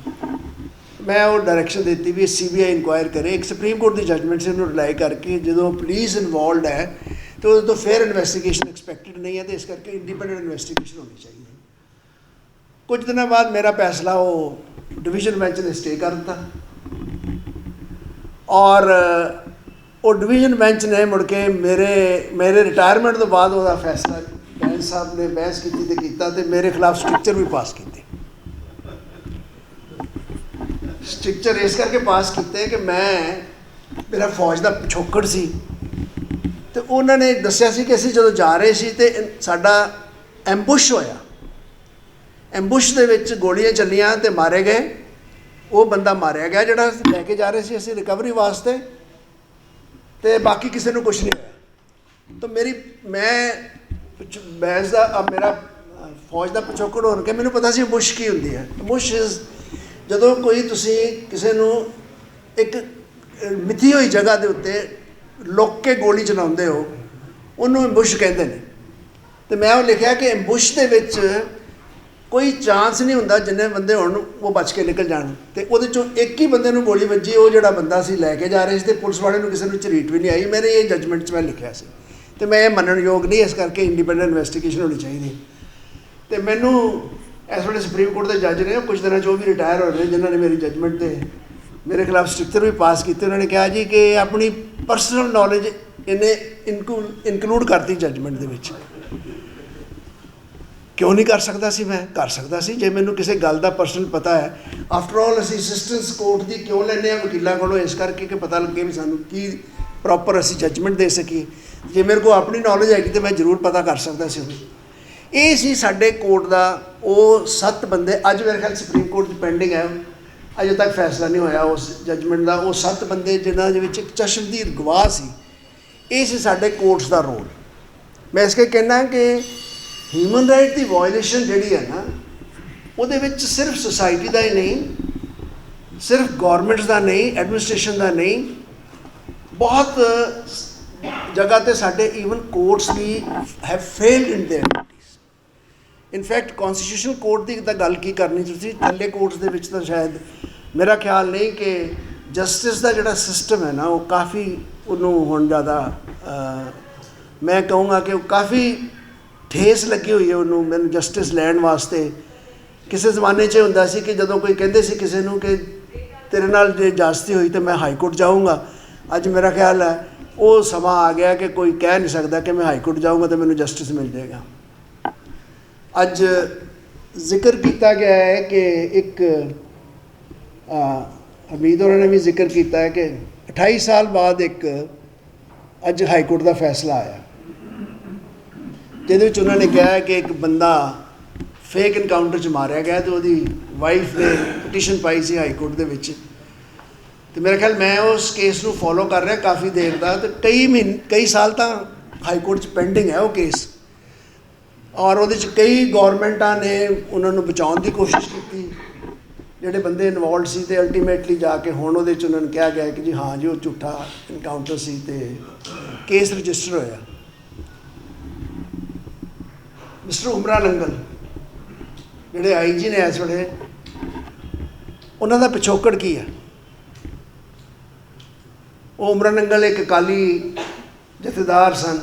ਮੈਂ ਉਹ ਡਾਇਰੈਕਸ਼ਨ ਦਿੱਤੀ ਵੀ ਸੀਬੀਆਈ ਇਨਕੁਆਇਰ ਕਰੇ। ਇੱਕ ਸੁਪਰੀਮ ਕੋਰਟ ਦੀ ਜਜਮੈਂਟ ਸੀ, ਉਹਨੂੰ ਰਿਲਾਈ ਕਰਕੇ ਜਦੋਂ ਪੁਲਿਸ ਇਨਵੋਲਡ ਹੈ, ਤੇ ਉਹਦੇ ਤੋਂ ਫੇਅਰ ਇਨਵੈਸਟੀਗੇਸ਼ਨ ਐਕਸਪੈਕਟਡ ਨਹੀਂ ਹੈ, ਤੇ ਇਸ ਕਰਕੇ ਇੰਡੀਪੈਂਡੈਂਟ ਇਨਵੈਸਟੀਗੇਸ਼ਨ ਹੋਣੀ ਚਾਹੀਦੀ। ਕੁਝ ਦਿਨਾਂ ਬਾਅਦ ਮੇਰਾ ਫੈਸਲਾ ਉਹ ਡਿਵੀਜ਼ਨ ਬੈਂਚ ਨੇ ਸਟੇ ਕਰ ਦਿੱਤਾ। ਔਰ ਉਹ ਡਿਵੀਜ਼ਨ ਬੈਂਚ ਨੇ ਮੁੜ ਕੇ ਮੇਰੇ ਮੇਰੇ ਰਿਟਾਇਰਮੈਂਟ ਤੋਂ ਬਾਅਦ ਉਹਦਾ ਫੈਸਲਾ ਬੈਂਚ ਸਾਹਿਬ ਨੇ ਬਹਿਸ ਕੀਤੀ ਤੇ ਕੀਤਾ ਤੇ ਮੇਰੇ ਖਿਲਾਫ ਸਟ੍ਰਿਕਚਰ ਵੀ ਪਾਸ ਕੀਤੇ। ਸਟ੍ਰਿਕਚਰ ਇਸ ਕਰਕੇ ਪਾਸ ਕੀਤੇ ਕਿ ਮੈਂ, ਮੇਰਾ ਫੌਜ ਦਾ ਪਿਛੋਕੜ ਸੀ। ਤੇ ਉਹਨਾਂ ਨੇ ਦੱਸਿਆ ਸੀ ਕਿ ਅਸੀਂ ਜਦੋਂ ਜਾ ਰਹੇ ਸੀ ਤੇ ਸਾਡਾ ਐਂਬੁਸ਼ ਹੋਇਆ। ਐਂਬੁਸ਼ ਦੇ ਵਿੱਚ ਗੋਲੀਆਂ ਚੱਲੀਆਂ ਤੇ ਮਾਰੇ ਗਏ। ਉਹ ਬੰਦਾ ਮਾਰਿਆ ਗਿਆ ਜਿਹੜਾ ਲੈ ਕੇ ਜਾ ਰਹੇ ਸੀ ਅਸੀਂ ਰਿਕਵਰੀ ਵਾਸਤੇ ਤੇ ਬਾਕੀ ਕਿਸੇ ਨੂੰ ਕੁਝ ਨਹੀਂ ਹੋਇਆ। ਤਾਂ ਮੇਰੀ, ਮੈਂ ਪਿਛ- ਦਾ ਮੇਰਾ ਫੌਜ ਦਾ ਪਿਛੋਕੜ ਹੋਣ ਕੇ ਮੈਨੂੰ ਪਤਾ ਸੀ ਬੁਸ਼ ਕੀ ਹੁੰਦੀ ਹੈ। ਬੁਸ਼ ਇਜ਼ ਜਦੋਂ ਕੋਈ ਤੁਸੀਂ ਕਿਸੇ ਨੂੰ ਇੱਕ ਮਿੱਥੀ ਹੋਈ ਜਗ੍ਹਾ ਦੇ ਉੱਤੇ ਲੋਕ ਕੇ ਗੋਲੀ ਚਲਾਉਂਦੇ ਹੋ, ਉਹਨੂੰ ਐਂਬੁਸ਼ ਕਹਿੰਦੇ ਨੇ। ਤੇ ਮੈਂ ਉਹ ਲਿਖਿਆ ਕਿ ਐਂਬੁਸ਼ ਦੇ ਵਿੱਚ ਕੋਈ ਚਾਂਸ ਨਹੀਂ ਹੁੰਦਾ ਜਿੰਨੇ ਬੰਦੇ ਹੋਣ ਉਹ ਬਚ ਕੇ ਨਿਕਲ ਜਾਣ। ਤੇ ਉਹਦੇ ਚੋਂ ਇੱਕ ਹੀ ਬੰਦੇ ਨੂੰ ਗੋਲੀ ਵੱਜੀ, ਉਹ ਜਿਹੜਾ ਬੰਦਾ ਸੀ ਲੈ ਕੇ ਜਾ ਰਹੇ ਸੀ ਤੇ ਪੁਲਿਸ ਵਾਲੇ ਨੂੰ ਕਿਸੇ ਨੂੰ ਝਰੀਟ ਵੀ ਨਹੀਂ ਆਈ। ਮੇਰੇ ਇਹ ਜੱਜਮੈਂਟ 'ਚ ਮੈਂ ਲਿਖਿਆ ਸੀ। ਤੇ ਮੈਂ ਇਹ ਮੰਨਣ ਯੋਗ ਨਹੀਂ ਇਸ ਕਰਕੇ ਇੰਡੀਪੈਂਡੈਂਟ ਇਨਵੈਸਟੀਗੇਸ਼ਨ ਹੋਣੀ ਚਾਹੀਦੀ। ਤੇ ਮੈਨੂੰ ਇਸ ਵੇਲੇ ਸੁਪਰੀਮ ਕੋਰਟ ਦੇ ਜੱਜ ਨੇ ਕੁਝ ਦਿਨਾਂ 'ਚੋਂ ਉਹ ਵੀ ਰਿਟਾਇਰ ਹੋ ਰਹੇ ਜਿਨ੍ਹਾਂ ਨੇ ਮੇਰੀ ਜੱਜਮੈਂਟ ਤੇ ਮੇਰੇ ਖਿਲਾਫ ਸਟ੍ਰਿਕਚਰ ਵੀ ਪਾਸ ਕੀਤੇ। ਉਹਨਾਂ ਨੇ ਕਿਹਾ ਜੀ ਕਿ ਆਪਣੀ ਪਰਸਨਲ ਨੌਲੇਜ ਇਹਨੇ ਇਨਕਲੂਡ ਕਰਤੀ ਜੱਜਮੈਂਟ ਦੇ ਵਿੱਚ। ਕਿਉਂ ਨਹੀਂ ਕਰ ਸਕਦਾ ਸੀ ਮੈਂ? ਕਰ ਸਕਦਾ ਸੀ। ਜੇ ਮੈਨੂੰ ਕਿਸੇ ਗੱਲ ਦਾ ਪਰਸਨਲ ਪਤਾ ਹੈ ਆਫਟਰ ਆਲ ਅਸੀਂ ਅਸਿਸਟੈਂਸ ਕੋਰਟ ਦੀ ਕਿਉਂ ਲੈਂਦੇ ਆ ਵਕੀਲਾਂ ਕੋਲੋਂ? ਇਸ ਕਰਕੇ ਕਿ ਪਤਾ ਲੱਗੇ ਵੀ ਸਾਨੂੰ ਕੀ ਪ੍ਰੋਪਰ ਅਸੀਂ ਜੱਜਮੈਂਟ ਦੇ ਸਕੀਏ। ਜੇ ਮੇਰੇ ਕੋਲ ਆਪਣੀ ਨੌਲੇਜ ਹੈਗੀ ਤੇ ਮੈਂ ਜ਼ਰੂਰ ਪਤਾ ਕਰ ਸਕਦਾ ਸੀ ਉਹਨੂੰ। ਇਹ ਸੀ ਸਾਡੇ ਕੋਰਟ ਦਾ, ਉਹ ਸੱਤ ਬੰਦੇ, ਅੱਜ ਮੇਰੇ ਖਿਆਲ ਸੁਪਰੀਮ ਕੋਰਟ 'ਚ ਪੈਂਡਿੰਗ ਹੈ ਅਜੇ ਤੱਕ ਫੈਸਲਾ ਨਹੀਂ ਹੋਇਆ ਉਸ ਜੱਜਮੈਂਟ ਦਾ। ਉਹ ਸੱਤ ਬੰਦੇ ਜਿਨ੍ਹਾਂ ਦੇ ਵਿੱਚ ਇੱਕ ਚਸ਼ਮਦੀਦ ਗਵਾਹ ਸੀ। ਇਹ ਸੀ ਸਾਡੇ ਕੋਰਟਸ ਦਾ ਰੋਲ ਮੈਂ ਇਸ ਕੇ ਕਹਿਣਾ ਕਿ ਹਿਊਮਨ ਰਾਈਟ ਦੀ ਵਾਇਲੇਸ਼ਨ ਜਿਹੜੀ ਹੈ ਨਾ ਉਹਦੇ ਵਿੱਚ ਸਿਰਫ ਸੁਸਾਇਟੀ ਦਾ ਹੀ ਨਹੀਂ ਸਿਰਫ ਗਵਰਨਮੈਂਟਸ ਦਾ ਨਹੀਂ ਐਡਮਿਨਿਸਟ੍ਰੇਸ਼ਨ ਦਾ ਨਹੀਂ ਬਹੁਤ ਜਗ੍ਹਾ ਤੇ ਸਾਡੇ even courts we have failed in their duties in fact constitutional court ਦੀ ਤਾਂ ਗੱਲ ਕੀ ਕਰਨੀ ਤੁਸੀਂ ਥੱਲੇ ਕੋਰਟਸ ਦੇ ਵਿੱਚ ਤਾਂ ਸ਼ਾਇਦ ਮੇਰਾ ਖਿਆਲ ਨਹੀਂ ਕਿ ਜਸਟਿਸ ਦਾ ਜਿਹੜਾ ਸਿਸਟਮ ਹੈ ਨਾ ਉਹ ਕਾਫੀ ਉਹਨੂੰ ਹੁਣ ਜ਼ਿਆਦਾ ਅਹ, ਮੈਂ ਕਹੂੰਗਾ ਕਿ ਉਹ ਕਾਫੀ ਠੇਸ ਲੱਗੀ ਹੋਈ ਹੈ ਉਹਨੂੰ, ਮੈਨੂੰ ਜਸਟਿਸ ਲੈਣ ਵਾਸਤੇ। ਕਿਸੇ ਜ਼ਮਾਨੇ 'ਚ ਹੁੰਦਾ ਸੀ ਕਿ ਜਦੋਂ ਕੋਈ ਕਹਿੰਦੇ ਸੀ ਕਿਸੇ ਨੂੰ ਕਿ ਤੇਰੇ ਨਾਲ ਜੇ ਜਾਸਤੀ ਹੋਈ ਤਾਂ ਮੈਂ ਹਾਈ ਕੋਰਟ ਜਾਊਂਗਾ। ਅੱਜ ਮੇਰਾ ਖਿਆਲ ਹੈ ਉਹ ਸਮਾਂ ਆ ਗਿਆ ਕਿ ਕੋਈ ਕਹਿ ਨਹੀਂ ਸਕਦਾ ਕਿ ਮੈਂ ਹਾਈ ਕੋਰਟ ਜਾਊਂਗਾ ਤੇ ਮੈਨੂੰ ਜਸਟਿਸ ਮਿਲ ਜਾਏਗਾ। ਅੱਜ ਜ਼ਿਕਰ ਕੀਤਾ ਗਿਆ ਹੈ ਕਿ ਇੱਕ ਆ ਹੋਰਾਂ ਨੇ ਵੀ ਜ਼ਿਕਰ ਕੀਤਾ ਹੈ ਕਿ 28 ਸਾਲ ਬਾਅਦ ਇੱਕ ਅੱਜ ਹਾਈ ਕੋਰਟ ਦਾ ਫੈਸਲਾ ਆਇਆ। ਜਿਹਦੇ ਵਿੱਚ ਉਹਨਾਂ ਨੇ ਕਿਹਾ ਕਿ ਇੱਕ ਬੰਦਾ ਫੇਕ ਇਨਕਾਊਂਟਰ 'ਚ ਮਾਰਿਆ ਗਿਆ ਤੇ ਉਹਦੀ ਵਾਈਫ ਨੇ ਪਟੀਸ਼ਨ ਪਾਈ ਸੀ ਹਾਈ ਕੋਰਟ ਦੇ ਵਿੱਚ। ਤੇ ਮੇਰਾ ਖਿਆਲ ਮੈਂ ਉਸ ਕੇਸ ਨੂੰ ਫੋਲੋ ਕਰ ਰਿਹਾ ਕਾਫੀ ਦੇਰ ਦਾ ਤੇ ਕਈ ਮਹੀਨੇ, ਕਈ ਸਾਲ ਤਾਂ ਹਾਈ ਕੋਰਟ 'ਚ ਪੈਂਡਿੰਗ ਹੈ ਉਹ ਕੇਸ ਔਰ ਉਹਦੇ 'ਚ ਕਈ ਗਵਰਨਮੈਂਟਾਂ ਨੇ ਉਹਨਾਂ ਨੂੰ ਬਚਾਉਣ ਦੀ ਕੋਸ਼ਿਸ਼ ਕੀਤੀ। ਜਿਹੜੇ ਬੰਦੇ ਇਨਵੋਲਡ ਸੀ ਤੇ ਅਲਟੀਮੇਟਲੀ ਜਾ ਕੇ ਹੁਣ ਉਹਦੇ 'ਚ ਉਹਨਾਂ ਨੂੰ ਕਿਹਾ ਗਿਆ ਕਿ ਜੀ ਹਾਂ ਜੀ, ਉਹ ਝੂਠਾ ਇਨਕਾਊਂਟਰ ਸੀ ਤੇ ਕੇਸ ਰਜਿਸਟਰ ਹੋਇਆ। ਮਿਸਟਰ ਉਮਰਾ ਨੰਗਲ ਜਿਹੜੇ ਆਈਜੀ ਨੇ ਇਸ ਵੇਲੇ, ਉਹਨਾਂ ਦਾ ਪਿਛੋਕੜ ਕੀ ਹੈ ਉਹ ਉਮਰਾ ਨੰਗਲ ਇੱਕ ਅਕਾਲੀ ਜਥੇਦਾਰ ਸਨ,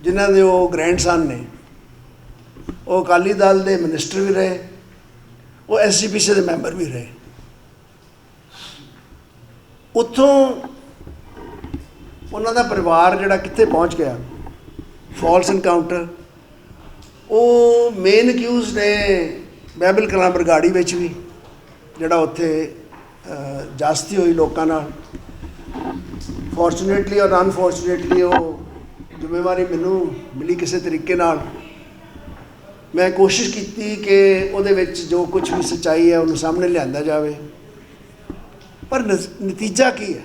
ਜਿਨ੍ਹਾਂ ਦੇ ਉਹ ਗ੍ਰੈਂਡਸਨ ਨੇ। ਉਹ ਅਕਾਲੀ ਦਲ ਦੇ ਮਿਨਿਸਟਰ ਵੀ ਰਹੇ, ਉਹ ਐਸਜੀਪੀਸੀ ਦੇ ਮੈਂਬਰ ਵੀ ਰਹੇ। ਉੱਥੋਂ ਉਹਨਾਂ ਦਾ ਪਰਿਵਾਰ ਜਿਹੜਾ ਕਿੱਥੇ ਪਹੁੰਚ ਗਿਆ? ਫਾਲਸ ਇਨਕਾਊਂਟਰ ਉਹ ਮੇਨ ਅਕਿਊਜ਼ ਨੇ ਬੈਬਲ ਕਲਾਂ ਬਰਗਾੜੀ ਵਿੱਚ ਵੀ, ਜਿਹੜਾ ਉੱਥੇ ਜਾਸਤੀ ਹੋਈ ਲੋਕਾਂ ਨਾਲ। ਫੋਰਚੂਨੇਟਲੀ ਔਰ ਅਨਫੋਰਚੂਨੇਟਲੀ ਉਹ ਜ਼ਿੰਮੇਵਾਰੀ ਮੈਨੂੰ ਮਿਲੀ ਕਿਸੇ ਤਰੀਕੇ ਨਾਲ। ਮੈਂ ਕੋਸ਼ਿਸ਼ ਕੀਤੀ ਕਿ ਉਹਦੇ ਵਿੱਚ ਜੋ ਕੁਝ ਵੀ ਸੱਚਾਈ ਹੈ ਉਹਨੂੰ ਸਾਹਮਣੇ ਲਿਆਂਦਾ ਜਾਵੇ। ਪਰ ਨਤੀਜਾ ਕੀ ਹੈ?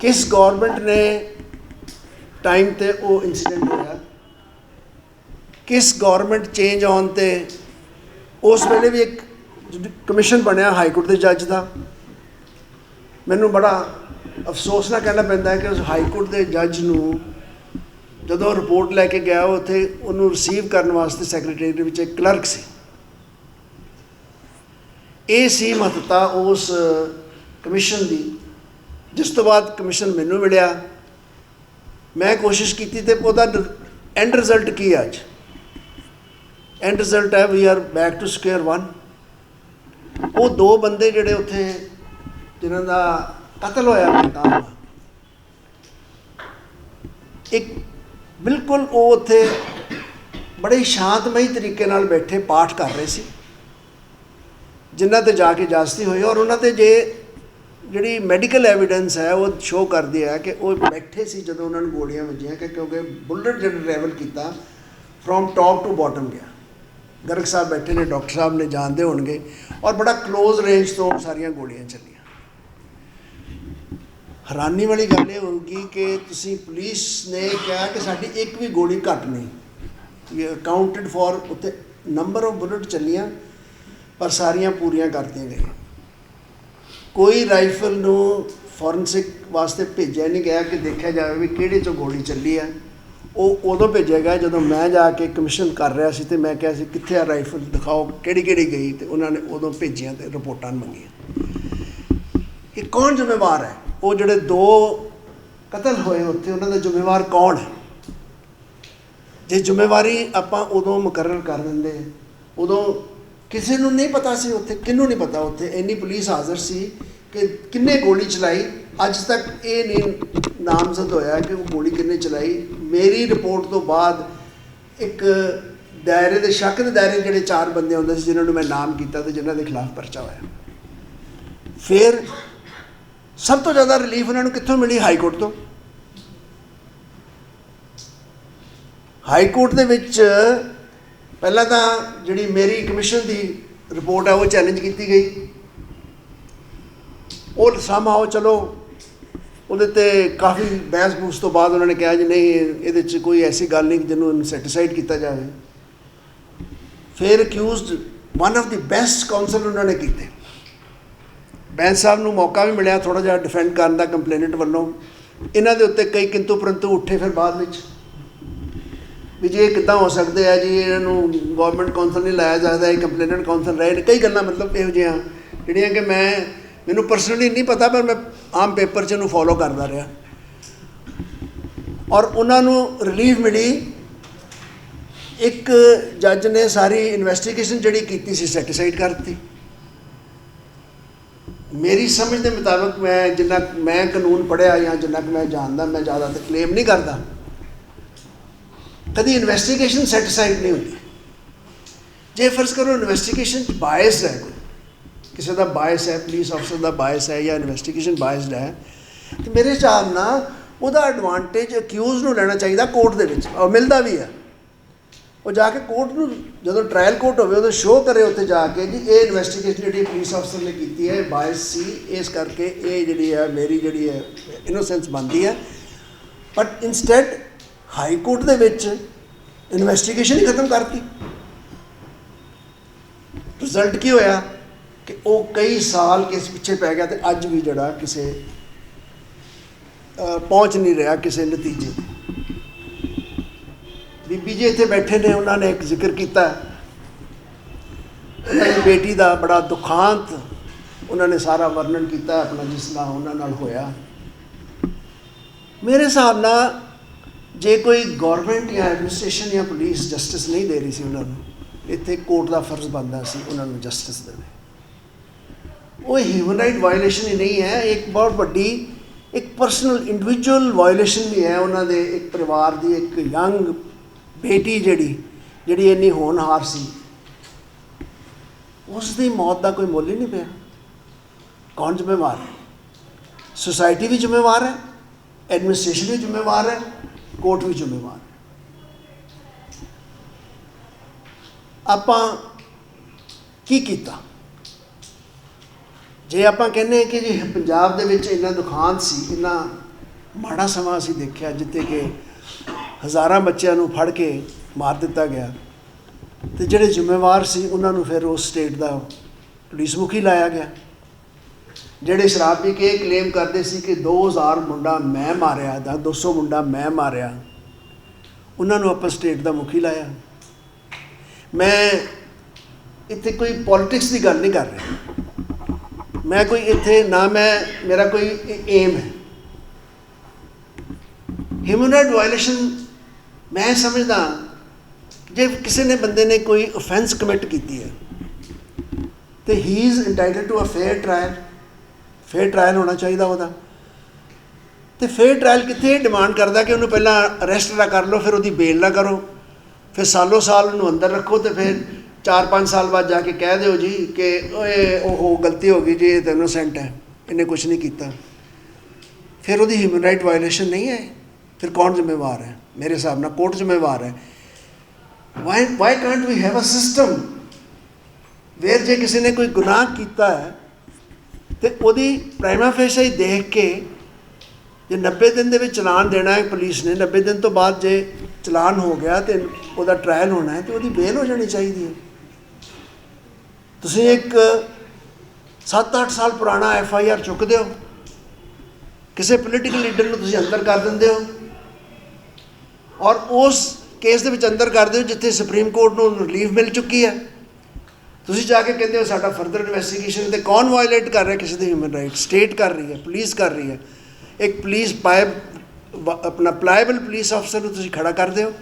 ਕਿਸ ਗਵਰਨਮੈਂਟ ਨੇ ਟਾਈਮ ਤੇ ਉਹ ਇਨਸੀਡੈਂਟ ਹੋਇਆ। ਕਿਸ ਗਵਰਨਮੈਂਟ ਚੇਂਜ ਆਉਣ ਤੇ ਉਸ ਵੇਲੇ ਵੀ ਇੱਕ ਕਮਿਸ਼ਨ ਬਣਿਆ ਹਾਈ ਕੋਰਟ ਦੇ ਜੱਜ ਦਾ। ਮੈਨੂੰ ਬੜਾ ਅਫਸੋਸ ਨਾਲ ਕਹਿਣਾ ਪੈਂਦਾ ਹੈ ਕਿ ਉਸ ਹਾਈ ਕੋਰਟ ਦੇ ਜੱਜ ਨੂੰ ਜਦੋਂ ਰਿਪੋਰਟ ਲੈ ਕੇ ਗਿਆ, ਉੱਥੇ ਉਹਨੂੰ ਰਿਸੀਵ ਕਰਨ ਵਾਸਤੇ ਸੈਕਟਰੀਏਟ ਵਿੱਚ ਇੱਕ ਕਲਰਕ ਸੀ। ਇਹ ਸੀ ਮਹੱਤਤਾ ਉਸ ਕਮਿਸ਼ਨ ਦੀ, ਜਿਸ ਤੋਂ ਬਾਅਦ ਕਮਿਸ਼ਨ ਮੈਨੂੰ ਮਿਲਿਆ। ਮੈਂ ਕੋਸ਼ਿਸ਼ ਕੀਤੀ ਤੇ ਉਹਦਾ ਐਂਡ ਰਿਜ਼ਲਟ ਕੀ ਹੈ ਅੱਜ? ਐਂਡ ਰਿਜ਼ਲਟ ਹੈ we are back to square 1 ਉਹ ਦੋ ਬੰਦੇ ਜਿਹੜੇ ਉੱਥੇ, ਜਿਨ੍ਹਾਂ ਦਾ ਕਤਲ ਹੋਇਆ ਮਕਾਨ ਇੱਕ ਬਿਲਕੁਲ ਉਹ ਉੱਥੇ ਬੜੇ ਸ਼ਾਂਤਮਈ ਤਰੀਕੇ ਨਾਲ ਬੈਠੇ, ਪਾਠ ਕਰ ਰਹੇ ਸੀ। ਜਿਨ੍ਹਾਂ ਤੇ ਜਾ ਕੇ ਜਾਸਤੀ ਹੋਈ, ਔਰ ਉਹਨਾਂ ਤੇ ਜੇ ਜਿਹੜੀ ਮੈਡੀਕਲ ਐਵੀਡੈਂਸ ਹੈ ਉਹ ਸ਼ੋ ਕਰਦੀ ਹੈ ਕਿ ਉਹ ਬੈਠੇ ਸੀ ਜਦੋਂ ਉਹਨਾਂ ਨੂੰ ਗੋਲੀਆਂ ਵੱਜੀਆਂ ਕਿ ਕਿਉਂਕਿ ਬੁਲਟ ਜਿਹੜਾ ਟਰੈਵਲ ਕੀਤਾ ਫਰੋਮ ਟਾਪ ਟੂ ਬਾਟਮ ਗਿਆ ਗਰਗ ਸਾਹਿਬ ਬੈਠੇ ਨੇ ਡਾਕਟਰ ਸਾਹਿਬ ਨੇ ਜਾਣਦੇ ਹੋਣਗੇ ਔਰ ਬੜਾ ক্লোਜ਼ ਰੇਂਜ ਤੋਂ ਸਾਰੀਆਂ ਗੋਲੀਆਂ ਚੱਲੀਆਂ ਹੈਰਾਨੀ ਵਾਲੀ ਗੱਲ ਇਹ ਹੋਊਗੀ ਕਿ ਤੁਸੀਂ ਪੁਲਿਸ ਨੇ ਕਿਹਾ ਕਿ ਸਾਡੀ ਇੱਕ ਵੀ ਗੋਲੀ ਘੱਟ ਨਹੀਂ ਇਹ ਕਾਊਂਟਡ ਫॉर ਉਤੇ ਨੰਬਰ ਆਫ ਬੁਲਟ ਚੱਲੀਆਂ ਪਰ ਸਾਰੀਆਂ ਪੂਰੀਆਂ ਕਰਤੀਆਂ ਗਈਆਂ ਕੋਈ ਰਾਈਫਲ ਨੂੰ ਫੋਰੈਂਸਿਕ ਵਾਸਤੇ ਭੇਜਿਆ ਨਹੀਂ ਗਿਆ ਕਿ ਦੇਖਿਆ ਜਾਵੇ ਵੀ ਕਿਹੜੇ ਚੋਂ ਗੋਲੀ ਚੱਲੀ ਹੈ ਉਹ ਉਦੋਂ ਭੇਜਿਆ ਗਿਆ ਜਦੋਂ ਮੈਂ ਜਾ ਕੇ ਕਮਿਸ਼ਨ ਕਰ ਰਿਹਾ ਸੀ ਤੇ ਮੈਂ ਕਿਹਾ ਸੀ, ਕਿੱਥੇ ਆ ਰਾਈਫਲ? ਦਿਖਾਓ ਕਿਹੜੀ ਕਿਹੜੀ ਗਈ ਤੇ ਉਹਨਾਂ ਨੇ ਉਦੋਂ ਭੇਜੀਆਂ ਤੇ ਰਿਪੋਰਟਾਂ ਮੰਗੀਆਂ। ਕਿ ਕੌਣ ਜ਼ਿੰਮੇਵਾਰ ਹੈ? ਉਹ ਜਿਹੜੇ ਦੋ ਕਤਲ ਹੋਏ ਉੱਥੇ, ਉਹਨਾਂ ਦਾ ਜ਼ਿੰਮੇਵਾਰ ਕੌਣ ਹੈ? ਜੇ ਜ਼ਿੰਮੇਵਾਰੀ ਆਪਾਂ ਉਦੋਂ ਮੁਕਰਰ ਕਰ ਦਿੰਦੇ, ਉਦੋਂ ਕਿਸੇ ਨੂੰ ਨਹੀਂ ਪਤਾ ਸੀ ਉੱਥੇ, ਕਿਹਨੂੰ ਨਹੀਂ ਪਤਾ ਉੱਥੇ? ਇੰਨੀ ਪੁਲਿਸ ਹਾਜ਼ਰ ਸੀ ਕਿ ਕਿੰਨੇ ਗੋਲੀ ਚਲਾਈ? ਅੱਜ ਤੱਕ ਇਹ ਨਹੀਂ ਨਾਮਜ਼ਦ ਹੋਇਆ ਕਿ ਉਹ ਗੋਲੀ ਕਿੰਨੇ ਚਲਾਈ। ਮੇਰੀ ਰਿਪੋਰਟ ਤੋਂ ਬਾਅਦ ਇੱਕ ਦਾਇਰੇ ਦੇ, ਸ਼ੱਕ ਦੇ ਦਾਇਰੇ ਜਿਹੜੇ ਚਾਰ ਬੰਦੇ ਹੁੰਦੇ ਸੀ, ਜਿਨ੍ਹਾਂ ਨੂੰ ਮੈਂ ਨਾਮ ਕੀਤਾ ਤੇ ਜਿਨ੍ਹਾਂ ਦੇ ਖਿਲਾਫ ਪਰਚਾ ਹੋਇਆ। ਫਿਰ ਸਭ ਤੋਂ ਜ਼ਿਆਦਾ ਰਿਲੀਫ ਉਹਨਾਂ ਨੂੰ ਕਿੱਥੋਂ ਮਿਲੀ? ਹਾਈ ਕੋਰਟ ਤੋਂ। ਹਾਈ ਕੋਰਟ ਦੇ ਵਿੱਚ ਪਹਿਲਾਂ ਤਾਂ ਜਿਹੜੀ ਮੇਰੀ ਕਮਿਸ਼ਨ ਦੀ ਰਿਪੋਰਟ ਹੈ ਉਹ ਚੈਲੰਜ ਕੀਤੀ ਗਈ। ਉਹ ਸਮਾਓ ਚਲੋ, ਉਹਦੇ ਤੇ ਕਾਫੀ ਬਹਿਸ ਬੂਸ ਤੋਂ ਬਾਅਦ ਉਹਨਾਂ ਨੇ ਕਿਹਾ ਜੀ, ਨਹੀਂ, ਇਹਦੇ 'ਚ ਕੋਈ ਐਸੀ ਗੱਲ ਨਹੀਂ ਕਿ ਜਿਹਨੂੰ ਸੈਟੀਸਫਾਈਡ ਕੀਤਾ ਜਾਵੇ। ਫਿਰ accused one of the best counsel ਉਹਨਾਂ ਨੇ ਕੀਤੇ। ਬੈਂਸ ਸਾਹਿਬ ਨੂੰ ਮੌਕਾ ਵੀ ਮਿਲਿਆ ਥੋੜਾ ਜਿਹਾ ਡਿਫੈਂਡ ਕਰਨ ਦਾ ਕੰਪਲੇਨੈਂਟ ਵੱਲੋਂ। ਇਹਨਾਂ ਦੇ ਉੱਤੇ ਕਈ ਕਿੰਤੂ ਪਰੰਤੂ ਉੱਠੇ ਫਿਰ ਬਾਅਦ ਵਿੱਚ। ਵੀ ਜੀ ਇਹ ਕਿੱਦਾਂ ਹੋ ਸਕਦੇ ਆ ਜੀ, ਇਹਨਾਂ ਨੂੰ ਗਵਰਨਮੈਂਟ ਕਾਉਂਸਲ ਨਹੀਂ ਲਾਇਆ ਜਾਂਦਾ ਇਹ ਕੰਪਲੇਨੈਂਟ ਕਾਉਂਸਲ ਰਹੇ ਨੇ। ਕਈ ਗੱਲਾਂ ਮਤਲਬ ਇਹੋ ਜਿਹੀਆਂ ਜਿਹੜੀਆਂ ਕਿ ਮੈਂ, ਮੈਨੂੰ ਪਰਸਨਲੀ ਨਹੀਂ ਪਤਾ, ਪਰ ਮੈਂ ਆਮ ਪੇਪਰ 'ਚ ਇਹਨੂੰ ਫੋਲੋ ਕਰਦਾ ਰਿਹਾ। ਔਰ ਉਹਨਾਂ ਨੂੰ ਰਿਲੀਫ ਮਿਲੀ। ਇੱਕ ਜੱਜ ਨੇ ਸਾਰੀ ਇਨਵੈਸਟੀਗੇਸ਼ਨ ਜਿਹੜੀ ਕੀਤੀ ਸੀ ਸੈਟੀਸਫਾਈਡ ਕਰਤੀ। ਮੇਰੀ ਸਮਝ ਦੇ ਮੁਤਾਬਕ ਮੈਂ, ਜਿੰਨਾ ਕੁ ਮੈਂ ਕਾਨੂੰਨ ਪੜ੍ਹਿਆ ਜਾਂ ਜਿੰਨਾ ਕੁ ਮੈਂ ਜਾਣਦਾ, ਮੈਂ ਜ਼ਿਆਦਾ ਤਾਂ ਕਲੇਮ ਨਹੀਂ ਕਰਦਾ। ਕਦੀ ਇਨਵੈਸਟੀਗੇਸ਼ਨ ਸੈਟੀਸਫਾਈਡ ਨਹੀਂ ਹੁੰਦੀ। ਜੇ ਫਰਜ਼ ਕਰੋ ਇਨਵੈਸਟੀਗੇਸ਼ਨ ਬਾਇਸਡ ਹੈ ਕੋਈ, ਕਿਸੇ ਦਾ ਬਾਇਸ ਹੈ ਪੁਲਿਸ ਅਫਸਰ ਦਾ ਬਾਇਸ ਹੈ ਜਾਂ ਇਨਵੈਸਟੀਗੇਸ਼ਨ ਬਾਇਸਡ ਹੈ, ਤੇ ਮੇਰੇ ਹਿਸਾਬ ਨਾਲ ਉਹਦਾ ਐਡਵਾਂਟੇਜ ਅਕਿਊਜ਼ ਨੂੰ ਲੈਣਾ ਚਾਹੀਦਾ ਕੋਰਟ ਦੇ ਵਿੱਚ, ਔਰ ਮਿਲਦਾ ਵੀ ਹੈ। ਉਹ ਜਾ ਕੇ ਕੋਰਟ ਨੂੰ, ਜਦੋਂ ਟ੍ਰਾਇਲ ਕੋਰਟ ਹੋਵੇ ਉਦੋਂ ਸ਼ੋਅ ਕਰੇ ਉੱਥੇ ਜਾ ਕੇ ਜੀ, ਇਹ ਇਨਵੈਸਟੀਗੇਸ਼ਨ ਜਿਹੜੀ ਪੁਲਿਸ ਅਫਸਰ ਨੇ ਕੀਤੀ ਹੈ ਬਾਇਸ ਸੀ, ਇਸ ਕਰਕੇ ਇਹ ਜਿਹੜੀ ਹੈ, ਮੇਰੀ ਜਿਹੜੀ ਹੈ ਇਨੋਸੈਂਸ ਬਣਦੀ ਹੈ। ਬਟ ਇਨਸਟੈਡ ਹਾਈ ਕੋਰਟ ਦੇ ਵਿੱਚ ਇਨਵੈਸਟੀਗੇਸ਼ਨ ਹੀ ਖਤਮ ਕਰਤੀ। ਰਿਜ਼ਲਟ ਕੀ ਹੋਇਆ ਕਿ ਉਹ ਕਈ ਸਾਲ ਕਿਸ ਪਿੱਛੇ ਪੈ ਗਿਆ ਤੇ ਅੱਜ ਵੀ ਜਿਹੜਾ ਕਿਸੇ ਪਹੁੰਚ ਨਹੀਂ ਰਿਹਾ ਕਿਸੇ ਨਤੀਜੇ ਬੀਬੀ ਜੀ ਇੱਥੇ ਬੈਠੇ ਨੇ, ਉਹਨਾਂ ਨੇ ਇੱਕ ਜ਼ਿਕਰ ਕੀਤਾ। ਉਹਨਾਂ ਬੇਟੀ ਦਾ ਬੜਾ ਦੁਖਾਂਤ ਉਹਨਾਂ ਨੇ ਸਾਰਾ ਵਰਣਨ ਕੀਤਾ, ਆਪਣਾ ਜਿਸ ਨਾਲ ਉਹਨਾਂ ਨਾਲ ਹੋਇਆ। ਮੇਰੇ ਹਿਸਾਬ ਨਾਲ ਜੇ ਕੋਈ ਗਵਰਨਮੈਂਟ ਜਾਂ ਐਡਮਿਨਿਸਟ੍ਰੇਸ਼ਨ ਜਾਂ ਪੁਲਿਸ ਜਸਟਿਸ ਨਹੀਂ ਦੇ ਰਹੀ ਸੀ ਉਹਨਾਂ ਨੂੰ, ਇੱਥੇ ਕੋਰਟ ਦਾ ਫਰਜ਼ ਬਣਦਾ ਸੀ ਉਹਨਾਂ ਨੂੰ ਜਸਟਿਸ ਦੇਵੇ। ਉਹ ਹਿਊਮਨ ਰਾਈਟ ਵਾਇਲੇਸ਼ਨ ਹੀ ਨਹੀਂ ਹੈ, ਇੱਕ ਬਹੁਤ ਵੱਡੀ, ਇੱਕ ਪਰਸਨਲ ਇੰਡੀਵਿਜੂਅਲ ਵਾਇਲੇਸ਼ਨ ਵੀ ਹੈ ਉਹਨਾਂ ਦੇ, ਇੱਕ ਪਰਿਵਾਰ ਦੀ, ਇੱਕ ਯੰਗ ਬੇਟੀ ਜਿਹੜੀ ਜਿਹੜੀ ਇੰਨੀ ਹੋਣਹਾਰ ਸੀ। ਉਸ ਦੀ ਮੌਤ ਦਾ ਕੋਈ ਮੁੱਲ ਹੀ ਨਹੀਂ ਪਿਆ। ਕੌਣ ਜ਼ਿੰਮੇਵਾਰ ਹੈ? ਸੁਸਾਇਟੀ ਵੀ ਜ਼ਿੰਮੇਵਾਰ ਹੈ ਐਡਮਿਨਿਸਟ੍ਰੇਸ਼ਨ ਵੀ ਜ਼ਿੰਮੇਵਾਰ ਹੈ ਕੋਰਟ ਵੀ ਜ਼ਿੰਮੇਵਾਰ ਆਪਾਂ ਕੀ ਕੀਤਾ? ਜੇ ਆਪਾਂ ਕਹਿੰਦੇ ਕਿ ਜੀ ਪੰਜਾਬ ਦੇ ਵਿੱਚ ਇੰਨਾ ਦੁਖਾਂਤ ਸੀ, ਇੰਨਾ ਮਾੜਾ ਸਮਾਂ ਅਸੀਂ ਦੇਖਿਆ, ਜਿੱਥੇ ਕਿ ਹਜ਼ਾਰਾਂ ਬੱਚਿਆਂ ਨੂੰ ਫੜ ਕੇ ਮਾਰ ਦਿੱਤਾ ਗਿਆ, ਤੇ ਜਿਹੜੇ ਜ਼ਿੰਮੇਵਾਰ ਸੀ, ਉਹਨਾਂ ਨੂੰ ਫਿਰ ਉਸ ਸਟੇਟ ਦਾ ਪੁਲਿਸ ਮੁਖੀ ਲਾਇਆ ਗਿਆ। ਜਿਹੜੇ ਸ਼ਰਾਬ ਪੀ ਕੇ ਕਲੇਮ ਕਰਦੇ ਸੀ ਕਿ 2000 ਮੁੰਡਾ ਮੈਂ ਮਾਰਿਆ ਦਾ 200 ਮੁੰਡਾ ਮੈਂ ਮਾਰਿਆ, ਉਹਨਾਂ ਨੂੰ ਆਪਾਂ ਸਟੇਟ ਦਾ ਮੁਖੀ ਲਾਇਆ। ਮੈਂ ਇੱਥੇ ਕੋਈ ਪੋਲਿਟਿਕਸ ਦੀ ਗੱਲ ਨਹੀਂ ਕਰ ਰਿਹਾ। ਮੈਂ ਕੋਈ ਇੱਥੇ ਨਾ ਮੈਂ, ਮੇਰਾ ਕੋਈ ਏਮ ਹੈ। ਹਿਊਮਨ ਰਾਈਟ ਵਾਇਲੇਸ਼ਨ ਮੈਂ ਸਮਝਦਾ ਜੇ ਕਿਸੇ ਨੇ ਬੰਦੇ ਨੇ ਕੋਈ ਅਫੈਂਸ ਕਮਿਟ ਕੀਤੀ ਹੈ, ਤੇ he is entitled to a fair trial fair trial ਹੋਣਾ ਚਾਹੀਦਾ ਉਹਦਾ। ਤੇ ਫੇਅਰ ਟ੍ਰਾਇਲ ਕਿੱਥੇ ਡਿਮਾਂਡ ਕਰਦਾ ਕਿ ਉਹਨੂੰ ਪਹਿਲਾਂ ਅਰੈਸਟ ਨਾ ਕਰ ਲਓ, ਫਿਰ ਉਹਦੀ ਬੇਲ ਨਾ ਕਰੋ। ਫਿਰ ਸਾਲੋ ਸਾਲ ਉਹਨੂੰ ਅੰਦਰ ਰੱਖੋ ਤੇ ਫਿਰ 4-5 ਸਾਲ ਬਾਅਦ ਜਾ ਕੇ ਕਹਿ ਦਿਓ ਜੀ ਕਿ ਓਏ, ਉਹ ਗਲਤੀ ਹੋ ਗਈ ਜੀ, ਇਹ ਤਾਂ ਇਨੋਸੈਂਟ ਹੈ, ਇਹਨੇ ਕੁਝ ਨਹੀਂ ਕੀਤਾ। ਫਿਰ ਉਹਦੀ ਹਿਊਮਨ ਰਾਈਟ ਵਾਇਲੇਸ਼ਨ ਨਹੀਂ ਹੈ, ਫਿਰ ਕੌਣ ਜ਼ਿੰਮੇਵਾਰ ਹੈ? ਮੇਰੇ ਹਿਸਾਬ ਨਾਲ ਕੋਰਟ ਜ਼ਿੰਮੇਵਾਰ ਹੈ। Why why can't we have a system where ਜੇ ਕਿਸੇ ਨੇ ਕੋਈ ਗੁਨਾਹ ਕੀਤਾ ਹੈ ਤੇ ਉਹਦੀ ਪ੍ਰਾਈਮਾ ਫੇਸ ਹੀ ਦੇਖ ਕੇ ਜੇ 90 ਦਿਨ ਦੇ ਵਿੱਚ ਚਲਾਨ ਦੇਣਾ ਹੈ ਪੁਲਿਸ ਨੇ 90 ਦਿਨ ਤੋਂ ਬਾਅਦ ਜੇ ਚਲਾਨ ਹੋ ਗਿਆ ਤੇ ਉਹਦਾ ਟ੍ਰਾਇਲ ਹੋਣਾ ਹੈ, ਤੇ ਉਹਦੀ ਬੇਲ ਹੋ ਜਾਣੀ ਚਾਹੀਦੀ ਹੈ। ਤੁਸੀਂ ਇੱਕ 7-8 ਸਾਲ ਪੁਰਾਣਾ ਐਫ ਆਈ ਆਰ ਚੁੱਕਦੇ ਹੋ। ਕਿਸੇ ਪੋਲੀਟੀਕਲ ਲੀਡਰ ਨੂੰ ਤੁਸੀਂ ਅੰਦਰ ਕਰ ਦਿੰਦੇ ਹੋ। ਔਰ ਉਸ ਕੇਸ ਦੇ ਵਿੱਚ ਅੰਦਰ ਕਰ ਦਿਓ ਜਿੱਥੇ ਸੁਪਰੀਮ ਕੋਰਟ ਨੂੰ ਰਿਲੀਫ ਮਿਲ ਚੁੱਕੀ ਹੈ। ਤੁਸੀਂ ਜਾ ਕੇ ਕਹਿੰਦੇ ਹੋ ਸਾਡਾ ਫਰਦਰ ਇਨਵੈਸਟੀਗੇਸ਼ਨ ਤੇ ਕੌਣ ਵਾਇਲੇਟ ਕਰ ਰਿਹਾ ਕਿਸੇ ਦੇ ਹਿਊਮਨ ਰਾਈਟ ਸਟੇਟ ਕਰ ਰਹੀ ਹੈ ਪੁਲਿਸ ਕਰ ਰਹੀ ਹੈ। ਇੱਕ ਪੁਲਿਸ ਪਾਇ ਆਪਣਾ ਪਲਾਈਬਲ ਪੁਲਿਸ ਅਫਸਰ ਨੂੰ ਤੁਸੀਂ ਖੜਾ ਕਰਦੇ ਹੋ।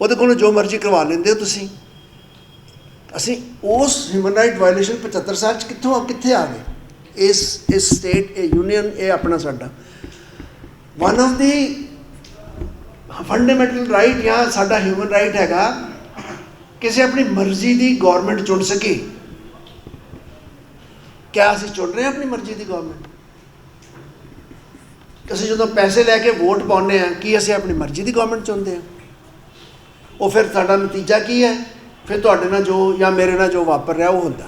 ਉਹਦੇ ਕੋਲੋਂ ਜੋ ਮਰਜ਼ੀ ਕਰਵਾ ਲੈਂਦੇ ਹੋ ਤੁਸੀਂ। ਅਸੀਂ ਉਸ ਹਿਊਮਨ ਰਾਈਟ ਵਾਇਲੇਸ਼ਨ 75 ਸਾਲ ਚ ਕਿੱਥੋਂ ਆ ਕਿੱਥੇ ਆ ਗਏ? ਇਸ ਇਸ ਸਟੇਟ ਇਹ ਯੂਨੀਅਨ ਇਹ ਆਪਣਾ ਸਾਡਾ। One of the fundamental right ਜਾਂ ਸਾਡਾ ਹਿਊਮਨ ਰਾਈਟ ਹੈਗਾ ਕਿਸੇ ਆਪਣੀ ਮਰਜ਼ੀ ਦੀ ਗਵਰਨਮੈਂਟ ਚੁਣ ਸਕੇ। ਕਿਆ ਅਸੀਂ ਚੁਣ ਰਹੇ ਹਾਂ ਆਪਣੀ ਮਰਜ਼ੀ ਦੀ ਗਵਰਨਮੈਂਟ ਅਸੀਂ ਜਦੋਂ ਪੈਸੇ ਲੈ ਕੇ ਵੋਟ ਪਾਉਂਦੇ ਆ ਕੀ ਅਸੀਂ ਆਪਣੀ ਮਰਜ਼ੀ ਦੀ ਗਵਰਨਮੈਂਟ ਚੁਣਦੇ ਆ ਉਹ ਫਿਰ ਸਾਡਾ ਨਤੀਜਾ ਕੀ ਹੈ? ਫਿਰ ਤੁਹਾਡੇ ਨਾਲ ਜੋ ਜਾਂ ਮੇਰੇ ਨਾਲ ਜੋ ਵਾਪਰ ਰਿਹਾ ਉਹ ਹੁੰਦਾ।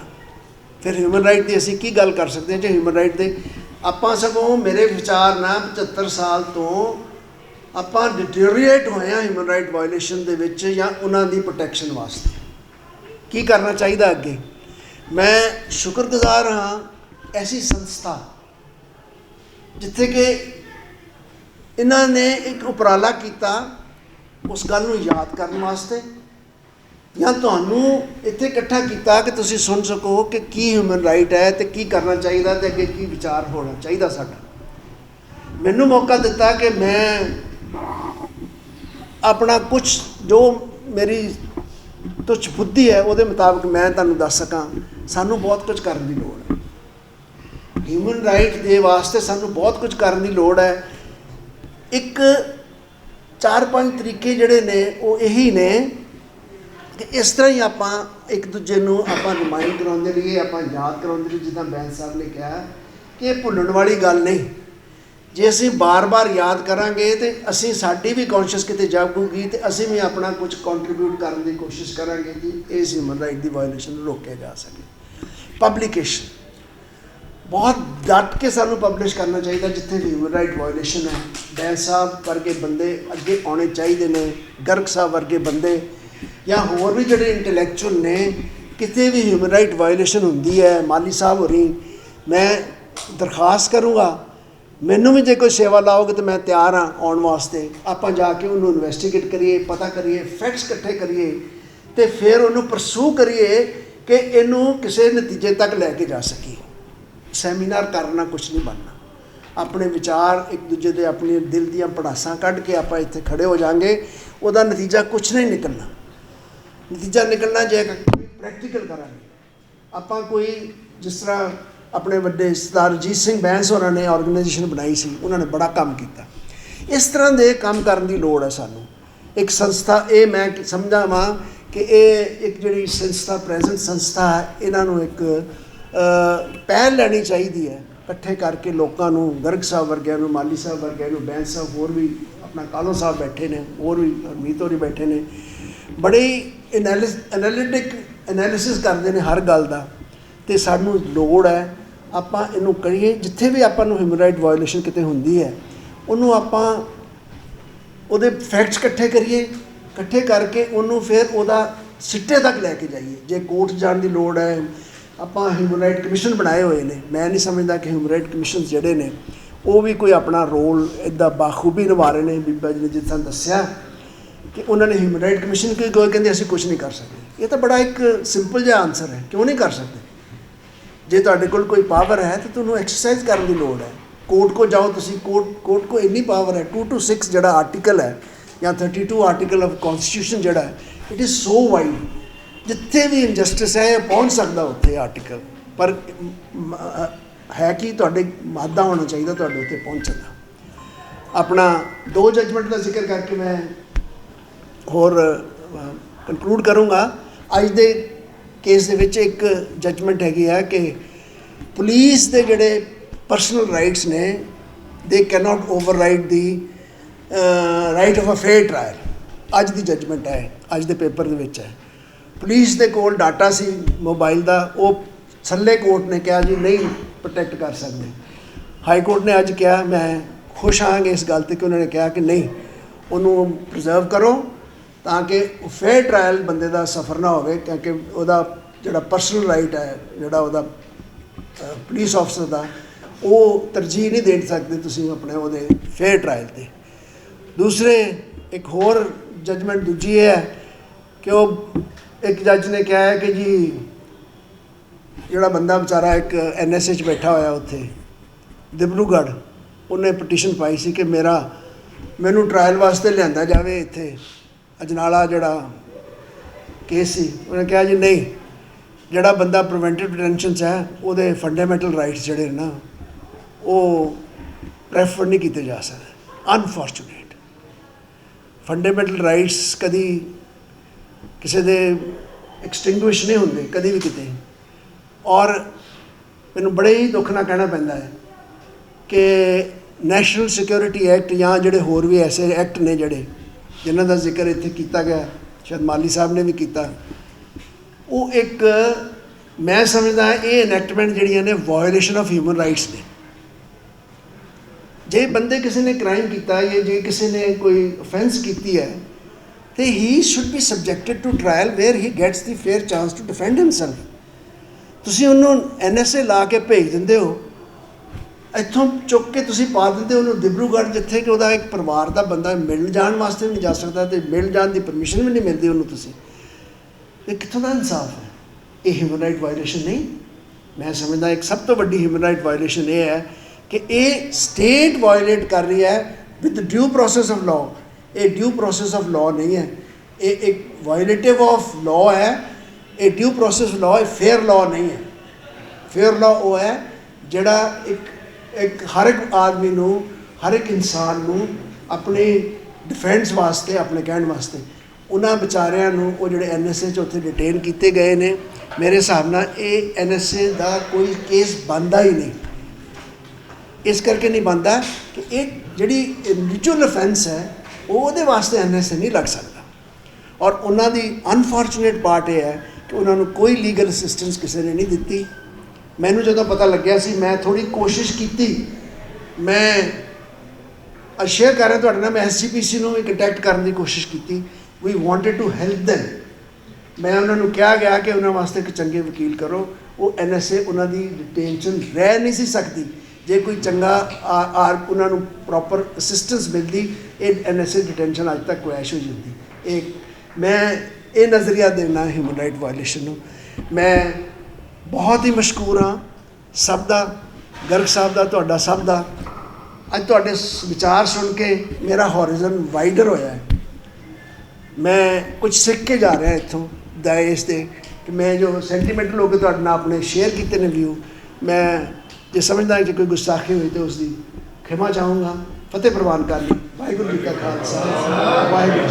ਫਿਰ ਹਿਊਮਨ ਰਾਈਟ ਦੀ ਅਸੀਂ ਕੀ ਗੱਲ ਕਰ ਸਕਦੇ ਹਾਂ ਜੇ ਹਿਊਮਨ ਰਾਈਟ ਦੇ? ਆਪਾਂ ਸਗੋਂ ਮੇਰੇ ਵਿਚਾਰ ਨਾਲ 75 ਸਾਲ ਤੋਂ ਆਪਾਂ ਡਿਟੀਰੀਏਟ ਹੋਏ ਆ ਹਿਊਮਨ ਰਾਈਟ ਵਾਇਲੇਸ਼ਨ ਦੇ ਵਿੱਚ ਜਾਂ ਉਹਨਾਂ ਦੀ ਪ੍ਰੋਟੈਕਸ਼ਨ ਵਾਸਤੇ। ਕੀ ਕਰਨਾ ਚਾਹੀਦਾ ਅੱਗੇ? ਮੈਂ ਸ਼ੁਕਰਗੁਜ਼ਾਰ ਹਾਂ ਐਸੀ ਸੰਸਥਾ ਜਿੱਥੇ ਕਿ ਇਹਨਾਂ ਨੇ ਇੱਕ ਉਪਰਾਲਾ ਕੀਤਾ ਉਸ ਗੱਲ ਨੂੰ ਯਾਦ ਕਰਨ ਵਾਸਤੇ। ਜਾਂ ਤੁਹਾਨੂੰ ਇੱਥੇ ਇਕੱਠਾ ਕੀਤਾ ਕਿ ਤੁਸੀਂ ਸੁਣ ਸਕੋ ਕਿ ਕੀ ਹਿਊਮਨ ਰਾਈਟ ਹੈ ਤੇ ਕੀ ਕਰਨਾ ਚਾਹੀਦਾ ਤੇ ਅੱਗੇ ਕੀ ਵਿਚਾਰ ਹੋਣਾ ਚਾਹੀਦਾ ਸਾਡਾ। ਮੈਨੂੰ ਮੌਕਾ ਦਿੱਤਾ ਕਿ ਮੈਂ ਆਪਣਾ ਕੁਝ ਜੋ ਮੇਰੀ ਤੁਛ ਬੁੱਧੀ ਹੈ, ਉਹਦੇ ਮੁਤਾਬਕ ਮੈਂ ਤੁਹਾਨੂੰ ਦੱਸ ਸਕਾਂ, ਸਾਨੂੰ ਬਹੁਤ ਕੁਝ ਕਰਨ ਦੀ ਲੋੜ ਹੈ। ਹਿਊਮਨ ਰਾਈਟ ਦੇ ਵਾਸਤੇ ਸਾਨੂੰ ਬਹੁਤ ਕੁਝ ਕਰਨ ਦੀ ਲੋੜ ਹੈ। ਇੱਕ ਚਾਰ ਪੰਜ ਤਰੀਕੇ ਜਿਹੜੇ ਨੇ, ਉਹ ਇਹੀ ਨੇ ਕਿ ਇਸ ਤਰ੍ਹਾਂ ਹੀ ਆਪਾਂ ਇੱਕ ਦੂਜੇ ਨੂੰ ਆਪਾਂ ਰਿਮਾਈਂਡ ਕਰਾਉਂਦੇ ਰਹੀਏ ਆਪਾਂ ਯਾਦ ਕਰਾਉਂਦੇ ਰਹੀਏ ਜਿੱਦਾਂ ਬੈਂਸ ਸਾਹਿਬ ਨੇ ਕਿਹਾ ਕਿ ਇਹ ਭੁੱਲਣ ਵਾਲੀ ਗੱਲ ਨਹੀਂ। ਜੇ ਅਸੀਂ ਬਾਰ-ਬਾਰ ਯਾਦ ਕਰਾਂਗੇ ਤੇ ਅਸੀਂ ਸਾਡੀ ਵੀ ਕੌਨਸ਼ੀਅਸ ਕਿਤੇ ਜਾਗੂਗੀ ਤੇ ਅਸੀਂ ਵੀ ਆਪਣਾ ਕੁਝ ਕੰਟਰੀਬਿਊਟ ਕਰਨ ਦੀ ਕੋਸ਼ਿਸ਼ ਕਰਾਂਗੇ ਕਿ ਇਸ ਹਿਊਮਨ ਰਾਈਟ ਦੀ ਵਾਇਓਲੇਸ਼ਨ ਨੂੰ ਰੋਕਿਆ ਜਾ ਸਕੇ। ਪਬਲੀਕੇਸ਼ਨ ਬਹੁਤ ਡਟ ਕੇ ਸਾਨੂੰ ਪਬਲਿਸ਼ ਕਰਨਾ ਚਾਹੀਦਾ ਜਿੱਥੇ ਵੀ ਹਿਊਮਨ ਰਾਈਟ ਵਾਇਓਲੇਸ਼ਨ ਹੈ। ਬੈਂਸ ਸਾਹਿਬ ਵਰਗੇ ਬੰਦੇ ਅੱਗੇ ਆਉਣੇ ਚਾਹੀਦੇ ਨੇ, ਗਰਗ ਸਾਹਿਬ ਵਰਗੇ ਬੰਦੇ ਜਾਂ ਹੋਰ ਵੀ ਜਿਹੜੇ ਇੰਟੈਲੈਕਚੁਅਲ ਨੇ, ਕਿਤੇ ਵੀ ਹਿਊਮਨ ਰਾਈਟ ਵਾਇਓਲੇਸ਼ਨ ਹੁੰਦੀ ਹੈ, ਮਾਲੀ ਸਾਹਿਬ ਹੋਰੀ, ਮੈਂ ਦਰਖਾਸਤ ਕਰੂੰਗਾ ਮੈਨੂੰ ਵੀ ਜੇ ਕੋਈ ਸੇਵਾ ਲਾਓਗੇ ਤਾਂ ਮੈਂ ਤਿਆਰ ਹਾਂ ਆਉਣ ਵਾਸਤੇ। ਆਪਾਂ ਜਾ ਕੇ ਉਹਨੂੰ ਇਨਵੈਸਟੀਗੇਟ ਕਰੀਏ, ਪਤਾ ਕਰੀਏ ਫੈਕਟਸ ਇਕੱਠੇ ਕਰੀਏ ਤੇ ਫਿਰ ਉਹਨੂੰ ਪਰਸੂ ਕਰੀਏ ਕਿ ਇਹਨੂੰ ਕਿਸੇ ਨਤੀਜੇ ਤੱਕ ਲੈ ਕੇ ਜਾ ਸਕੀਏ। ਸੈਮੀਨਾਰ ਕਰਨਾ ਕੁਝ ਨਹੀਂ ਬਣਨਾ। ਆਪਣੇ ਵਿਚਾਰ ਇੱਕ ਦੂਜੇ ਦੇ ਆਪਣੇ ਦਿਲ ਦੀਆਂ ਪੜਾਸਾਂ ਕੱਢ ਕੇ ਆਪਾਂ ਇੱਥੇ ਖੜੇ ਹੋ ਜਾਾਂਗੇ, ਉਹਦਾ ਨਤੀਜਾ ਕੁਝ ਨਹੀਂ ਨਿਕਲਣਾ। ਨਤੀਜਾ ਨਿਕਲਣਾ ਜੇ ਪ੍ਰੈਕਟੀਕਲ ਕਰਾਂਗੇ। ਆਪਾਂ ਕੋਈ ਜਿਸ ਤਰ੍ਹਾਂ ਆਪਣੇ ਵੱਡੇ ਸਰਦਾਰ ਅਜੀਤ ਸਿੰਘ ਬੈਂਸ ਹੋਰਾਂ ਨੇ ਆਰਗੇਨਾਈਜੇਸ਼ਨ ਬਣਾਈ ਸੀ, ਉਹਨਾਂ ਨੇ ਬੜਾ ਕੰਮ ਕੀਤਾ। ਇਸ ਤਰ੍ਹਾਂ ਦੇ ਕੰਮ ਕਰਨ ਦੀ ਲੋੜ ਹੈ ਸਾਨੂੰ। ਇੱਕ ਸੰਸਥਾ, ਇਹ ਮੈਂ ਸਮਝਾਵਾਂ ਕਿ ਇਹ ਇੱਕ ਜਿਹੜੀ ਸੰਸਥਾ ਪ੍ਰੈਜ਼ੈਂਟ ਸੰਸਥਾ ਹੈ, ਇਹਨਾਂ ਨੂੰ ਇੱਕ ਪਹਿਲ ਲੈਣੀ ਚਾਹੀਦੀ ਹੈ। ਇਕੱਠੇ ਕਰਕੇ ਲੋਕਾਂ ਨੂੰ, ਗਰਗ ਸਾਹਿਬ ਵਰਗਿਆਂ ਨੂੰ, ਮਾਲੀ ਸਾਹਿਬ ਵਰਗਿਆਂ ਨੂੰ ਬੈਂਸ ਸਾਹਿਬ, ਹੋਰ ਵੀ ਆਪਣਾ ਕਾਲੋ ਸਾਹਿਬ ਬੈਠੇ ਨੇ, ਹੋਰ ਵੀ ਹਰਮੀਤ ਹੋਰੀ ਬੈਠੇ ਨੇ। ਬੜੇ ਐਨਾਲਿਟਿਕ ਐਨਾਲਿਸਿਸ ਕਰਦੇ ਨੇ ਹਰ ਗੱਲ ਦਾ। ਤੇ ਸਾਨੂੰ ਲੋੜ ਹੈ ਆਪਾਂ ਇਹਨੂੰ ਕਰੀਏ, ਜਿੱਥੇ ਵੀ ਆਪਾਂ ਨੂੰ ਹਿਊਮਨ ਰਾਈਟ ਵਾਇਓਲੇਸ਼ਨ ਕਿਤੇ ਹੁੰਦੀ ਹੈ, ਉਹਨੂੰ ਆਪਾਂ ਉਹਦੇ ਫੈਕਟਸ ਇਕੱਠੇ ਕਰੀਏ, ਇਕੱਠੇ ਕਰਕੇ ਉਹਨੂੰ ਫਿਰ ਉਹਦਾ ਸਿੱਟੇ ਤੱਕ ਲੈ ਕੇ ਜਾਈਏ। ਜੇ ਕੋਰਟ ਜਾਣ ਦੀ ਲੋੜ ਹੈ, ਆਪਾਂ ਹਿਊਮਨ ਰਾਈਟ ਕਮਿਸ਼ਨ ਬਣਾਏ ਹੋਏ ਨੇ। ਮੈਂ ਨਹੀਂ ਸਮਝਦਾ ਕਿ ਹਿਊਮਨ ਰਾਈਟ ਕਮਿਸ਼ਨ ਜਿਹੜੇ ਨੇ, ਉਹ ਵੀ ਕੋਈ ਆਪਣਾ ਰੋਲ ਇਦਾਂ ਬਾਖੂਬੀ ਨਿਭਾ ਰਹੇ ਨੇ। ਬੀਬਾ ਜੀ ਨੇ ਜਿੱਦਾਂ ਦੱਸਿਆ ਕਿ ਉਹਨਾਂ ਨੇ ਹਿਊਮਨ ਰਾਈਟ ਕਮਿਸ਼ਨ ਕੋਈ ਕਹਿੰਦੇ ਅਸੀਂ ਕੁਝ ਨਹੀਂ ਕਰ ਸਕਦੇ। ਇਹ ਤਾਂ ਬੜਾ ਇੱਕ ਸਿੰਪਲ ਜਿਹਾ ਆਨਸਰ ਹੈ, ਕਿਉਂ ਨਹੀਂ ਕਰ ਸਕਦੇ? ਜੇ ਤੁਹਾਡੇ ਕੋਲ ਕੋਈ ਪਾਵਰ ਹੈ ਤਾਂ ਤੁਹਾਨੂੰ ਐਕਸਰਸਾਈਜ਼ ਕਰਨ ਦੀ ਲੋੜ ਹੈ। ਕੋਰਟ ਕੋ ਜਾਓ ਤੁਸੀਂ ਕੋਰਟ ਕੋਰਟ ਕੋ ਇੰਨੀ ਪਾਵਰ ਹੈ 2 ਟੂ 6 ਜਿਹੜਾ ਆਰਟੀਕਲ ਹੈ ਜਾਂ 32 ਆਰਟੀਕਲ ਆਫ ਕਨਸਟੀਟਿਊਸ਼ਨ ਜਿਹੜਾ ਹੈ ਇਟ ਇਜ਼ ਸੋ ਵਾਈਡ ਜਿੱਥੇ ਵੀ ਇਨਜਸਟਿਸ ਹੈ ਪਹੁੰਚ ਸਕਦਾ ਉੱਥੇ ਆਰਟੀਕਲ ਪਰ ਹੈ ਕਿ ਤੁਹਾਡੇ ਮਾਦਾ ਹੋਣਾ ਚਾਹੀਦਾ ਤੁਹਾਡੇ ਉੱਤੇ ਪਹੁੰਚਣ ਦਾ। ਆਪਣਾ ਦੋ ਜਜਮੈਂਟ ਦਾ ਜ਼ਿਕਰ ਕਰਕੇ ਮੈਂ ਹੋਰ ਕਨਕਲੂਡ ਕਰੂੰਗਾ। ਅੱਜ ਦੇ ਕੇਸ ਦੇ ਵਿੱਚ ਇੱਕ ਜੱਜਮੈਂਟ ਹੈਗੀ ਆ ਕਿ ਪੁਲਿਸ ਦੇ ਜਿਹੜੇ ਪਰਸਨਲ ਰਾਈਟਸ ਨੇ ਦੇ cannot override the right of a fair trial ਅੱਜ ਦੀ ਜੱਜਮੈਂਟ ਹੈ, ਅੱਜ ਦੇ ਪੇਪਰ ਦੇ ਵਿੱਚ ਹੈ। ਪੁਲਿਸ ਦੇ ਕੋਲ ਡਾਟਾ ਸੀ ਮੋਬਾਈਲ ਦਾ, ਉਹ ਥੱਲੇ ਕੋਰਟ ਨੇ ਕਿਹਾ ਜੀ, ਨਹੀਂ ਪ੍ਰੋਟੈਕਟ ਕਰ ਸਕਦੇ। ਹਾਈ ਕੋਰਟ ਨੇ ਅੱਜ ਕਿਹਾ, ਮੈਂ ਖੁਸ਼ ਹਾਂਗੇ ਇਸ ਗੱਲ ਤੇ, ਕਿ ਉਹਨਾਂ ਨੇ ਕਿਹਾ ਕਿ ਨਹੀਂ, ਉਹਨੂੰ ਪ੍ਰੀਜ਼ਰਵ ਕਰੋ। ਤਾਂ ਕਿ ਫੇਅਰ ਟ੍ਰਾਇਲ ਬੰਦੇ ਦਾ ਸਫਰ ਨਾ ਹੋਵੇ, ਕਿਉਂਕਿ ਉਹਦਾ ਜਿਹੜਾ ਪਰਸਨਲ ਰਾਈਟ ਹੈ, ਜਿਹੜਾ ਉਹਦਾ ਪੁਲਿਸ ਅਫਸਰ ਦਾ, ਉਹ ਤਰਜੀਹ ਨਹੀਂ ਦੇ ਸਕਦੇ ਤੁਸੀਂ ਆਪਣੇ ਉਹਦੇ ਫੇਅਰ ਟ੍ਰਾਇਲ ਤੇ। ਦੂਸਰੇ, ਇੱਕ ਹੋਰ ਜਜਮੈਂਟ ਦੂਜੀ ਇਹ ਹੈ ਕਿ ਉਹ ਇੱਕ ਜੱਜ ਨੇ ਕਿਹਾ ਹੈ ਕਿ ਜੀ, ਜਿਹੜਾ ਬੰਦਾ ਵਿਚਾਰਾ ਇੱਕ ਐਨਐਸਏ 'ਚ ਬੈਠਾ ਹੋਇਆ ਉੱਥੇ, ਦਿਬਰੂਗੜ੍ਹ, ਉਹਨੇ ਪਟੀਸ਼ਨ ਪਾਈ ਸੀ ਕਿ ਮੇਰਾ, ਮੈਨੂੰ ਟ੍ਰਾਇਲ ਵਾਸਤੇ ਲਿਆਂਦਾ ਜਾਵੇ ਇੱਥੇ। ਅਜਨਾਲਾ ਜਿਹੜਾ ਕੇਸ ਸੀ, ਉਹਨੇ ਕਿਹਾ ਜੀ ਨਹੀਂ, ਜਿਹੜਾ ਬੰਦਾ ਪ੍ਰੀਵੈਂਟਿਵ ਡਿਟੈਂਸ਼ਨ 'ਚ ਹੈ, ਉਹਦੇ ਫੰਡਾਮੈਂਟਲ ਰਾਈਟਸ ਜਿਹੜੇ ਨਾ ਉਹ ਪ੍ਰੈਫਰ ਨਹੀਂ ਕੀਤੇ ਜਾ ਸਕਦੇ ਅਨਫੋਰਚੂਨੇਟ ਫੰਡਾਮੈਂਟਲ ਰਾਈਟਸ ਕਦੀ ਕਿਸੇ ਦੇ ਐਕਸਟਿੰਗੁਇਸ਼ ਨਹੀਂ ਹੁੰਦੇ, ਕਦੀ ਵੀ ਕਿਤੇ। ਔਰ ਮੈਨੂੰ ਬੜੇ ਹੀ ਦੁੱਖ ਨਾਲ ਕਹਿਣਾ ਪੈਂਦਾ ਹੈ ਕਿ ਨੈਸ਼ਨਲ ਸਿਕਿਉਰਿਟੀ ਐਕਟ ਜਾਂ ਜਿਹੜੇ ਹੋਰ ਵੀ ਐਸੇ ਐਕਟ ਨੇ ਜਿਹੜੇ ਜਿਨ੍ਹਾਂ ਦਾ ਜ਼ਿਕਰ ਇੱਥੇ ਕੀਤਾ ਗਿਆ, ਸ਼ਾਇਦ ਮਾਲੀ ਸਾਹਿਬ ਨੇ ਵੀ ਕੀਤਾ। ਉਹ ਇੱਕ, ਮੈਂ ਸਮਝਦਾ ਇਹ ਇਨੈਕਟਮੈਂਟ ਜਿਹੜੀਆਂ ਨੇ ਵਾਇਓਲੇਸ਼ਨ ਆਫ ਹਿਊਮਨ ਰਾਈਟਸ ਨੇ। ਜੇ ਬੰਦੇ ਕਿਸੇ ਨੇ ਕ੍ਰਾਈਮ ਕੀਤਾ ਜਾਂ ਜੇ ਕਿਸੇ ਨੇ ਕੋਈ ਅਫੈਂਸ ਕੀਤੀ ਹੈ, ਤੇ he should be subjected to trial where he gets the fair chance to defend himself ਤੁਸੀਂ ਉਹਨੂੰ ਐਨਐਸਏ ਲਾ ਕੇ ਭੇਜ ਦਿੰਦੇ ਹੋ ਇੱਥੋਂ ਚੁੱਕ ਕੇ ਤੁਸੀਂ ਪਾ ਦਿੰਦੇ ਹੋ ਉਹਨੂੰ ਦਿਬਰੂਗੜ੍ਹ ਜਿੱਥੇ ਕਿ ਉਹਦਾ ਇੱਕ ਪਰਿਵਾਰ ਦਾ ਬੰਦਾ ਮਿਲ ਜਾਣ ਵਾਸਤੇ ਵੀ ਨਹੀਂ ਜਾ ਸਕਦਾ ਤੇ ਮਿਲ ਜਾਣ ਦੀ ਪਰਮਿਸ਼ਨ ਵੀ ਨਹੀਂ ਮਿਲਦੀ ਉਹਨੂੰ ਤੁਸੀਂ। ਇਹ ਕਿੱਥੋਂ ਦਾ ਇਨਸਾਫ ਹੈ? ਇਹ ਹਿਊਮਨ ਰਾਈਟ ਵਾਇਲੇਸ਼ਨ ਨਹੀਂ। ਮੈਂ ਸਮਝਦਾ ਇੱਕ ਸਭ ਤੋਂ ਵੱਡੀ ਹਿਊਮਨ ਰਾਈਟ ਵਾਇਓਲੇਸ਼ਨ ਇਹ ਹੈ ਕਿ ਇਹ ਸਟੇਟ ਵਾਇਓਲੇਟ ਕਰ ਰਹੀ ਹੈ with due process of law ਇਹ ਡਿਊ ਪ੍ਰੋਸੈਸ ਆਫ ਲਾਅ ਨਹੀਂ ਹੈ। ਇਹ ਇੱਕ ਵਾਇਲੇਟਿਵ ਆਫ ਲਾਅ ਹੈ। ਇਹ ਡਿਊ ਪ੍ਰੋਸੈਸ ਆਫ ਇਹ ਫੇਅਰ ਲਾਅ ਨਹੀਂ ਹੈ। ਫੇਅਰ ਲਾਅ ਉਹ ਹੈ ਜਿਹੜਾ ਇੱਕ ਇੱਕ ਹਰ ਇੱਕ ਆਦਮੀ ਨੂੰ, ਹਰ ਇੱਕ ਇਨਸਾਨ ਨੂੰ ਆਪਣੇ ਡਿਫੈਂਸ ਵਾਸਤੇ, ਆਪਣੇ ਕਹਿਣ ਵਾਸਤੇ, ਉਹਨਾਂ ਵਿਚਾਰਿਆਂ ਨੂੰ ਉਹ ਜਿਹੜੇ ਐਨਐਸਏ 'ਚ ਉੱਥੇ ਡਿਟੇਨ ਕੀਤੇ ਗਏ ਨੇ, ਮੇਰੇ ਹਿਸਾਬ ਨਾਲ ਇਹ ਐਨਐਸਏ ਦਾ ਕੋਈ ਕੇਸ ਬੰਦਾ ਹੀ ਨਹੀਂ। ਇਸ ਕਰਕੇ ਨਹੀਂ ਬੰਦਾ ਕਿ ਇਹ ਜਿਹੜੀ ਇੰਡੀਵਿਜੂਅਲ ਅਫੈਂਸ ਹੈ, ਉਹ ਉਹਦੇ ਵਾਸਤੇ ਐਨਐਸਏ ਨਹੀਂ ਲੱਗ ਸਕਦਾ। ਔਰ ਉਹਨਾਂ ਦੀ ਅਨਫੋਰਚੂਨੇਟ ਪਾਰਟ ਇਹ ਹੈ ਕਿ ਉਹਨਾਂ ਨੂੰ ਕੋਈ ਲੀਗਲ ਅਸਿਸਟੈਂਸ ਕਿਸੇ ਨੇ ਨਹੀਂ ਦਿੱਤੀ। ਮੈਨੂੰ ਜਦੋਂ ਪਤਾ ਲੱਗਿਆ ਸੀ, ਮੈਂ ਥੋੜੀ ਕੋਸ਼ਿਸ਼ ਕੀਤੀ। ਮੈਂ ਸ਼ੇਅਰ ਕਰ ਰਿਹਾ ਤੁਹਾਡੇ ਨਾਲ, ਮੈਂ ਐਸਜੀਪੀਸੀ ਨੂੰ ਵੀ ਕੰਟੈਕਟ ਕਰਨ ਦੀ ਕੋਸ਼ਿਸ਼ ਕੀਤੀ। We wanted to help them ਮੈਂ ਉਹਨਾਂ ਨੂੰ ਕਿਹਾ ਗਿਆ ਕਿ ਉਹਨਾਂ ਵਾਸਤੇ ਇੱਕ ਚੰਗੇ ਵਕੀਲ ਕਰੋ। ਉਹ ਐਨਐਸਏ ਉਹਨਾਂ ਦੀ ਡਿਟੇਂਸ਼ਨ ਰਹਿ ਨਹੀਂ ਸੀ ਸਕਦੀ। ਜੇ ਕੋਈ ਚੰਗਾ ਆ ਆ- ਉਹਨਾਂ ਨੂੰ ਪ੍ਰੋਪਰ ਅਸਿਸਟੈਂਸ ਮਿਲਦੀ, ਇਹ ਐਨਐਸਏ ਡਿਟੈਂਸ਼ਨ ਅੱਜ ਤੱਕ ਕੁਐਸ਼ ਹੋ ਜਾਂਦੀ। ਇਹ, ਮੈਂ ਇਹ ਨਜ਼ਰੀਆ ਦੇਣਾ ਹਿਊਮਨ ਰਾਈਟ ਵਾਇਲੇਸ਼ਨ ਨੂੰ। ਮੈਂ ਬਹੁਤ ਹੀ ਮਸ਼ਕੂਰ ਹਾਂ। ਸਭ ਦਾ, ਗਰਗ ਸਾਹਿਬ ਦਾ, ਤੁਹਾਡਾ ਸਭ ਦਾ। ਅੱਜ ਤੁਹਾਡੇ ਵਿਚਾਰ ਸੁਣ ਕੇ ਮੇਰਾ ਹੋਰਿਜ਼ਨ ਵਾਈਡਰ ਹੋਇਆ ਹੈ। ਮੈਂ ਕੁਝ ਸਿੱਖ ਕੇ ਜਾ ਰਿਹਾ ਇੱਥੋਂ ਦਾਇਸ ਤੇ। ਕਿ ਮੈਂ ਜੋ ਸੈਂਟੀਮੈਂਟਲ ਹੋ ਕੇ ਤੁਹਾਡੇ ਨਾਲ ਆਪਣੇ ਸ਼ੇਅਰ ਕੀਤੇ ਨੇ ਵਿਊ ਮੈਂ ਜੇ ਸਮਝਦਾ ਕਿ ਕੋਈ ਗੁਸਤਾਖੀ ਹੋਈ ਤੇ ਉਸ ਦੀ ਖਿਮਾ ਚਾਹੂੰਗਾ। ਫਤਿਹ ਪ੍ਰਵਾਨ ਕਰ ਲਈ। ਵਾਹਿਗੁਰੂ ਜੀ ਕਾ ਖਾਲਸਾ, ਵਾਹਿਗੁਰੂ ਜੀ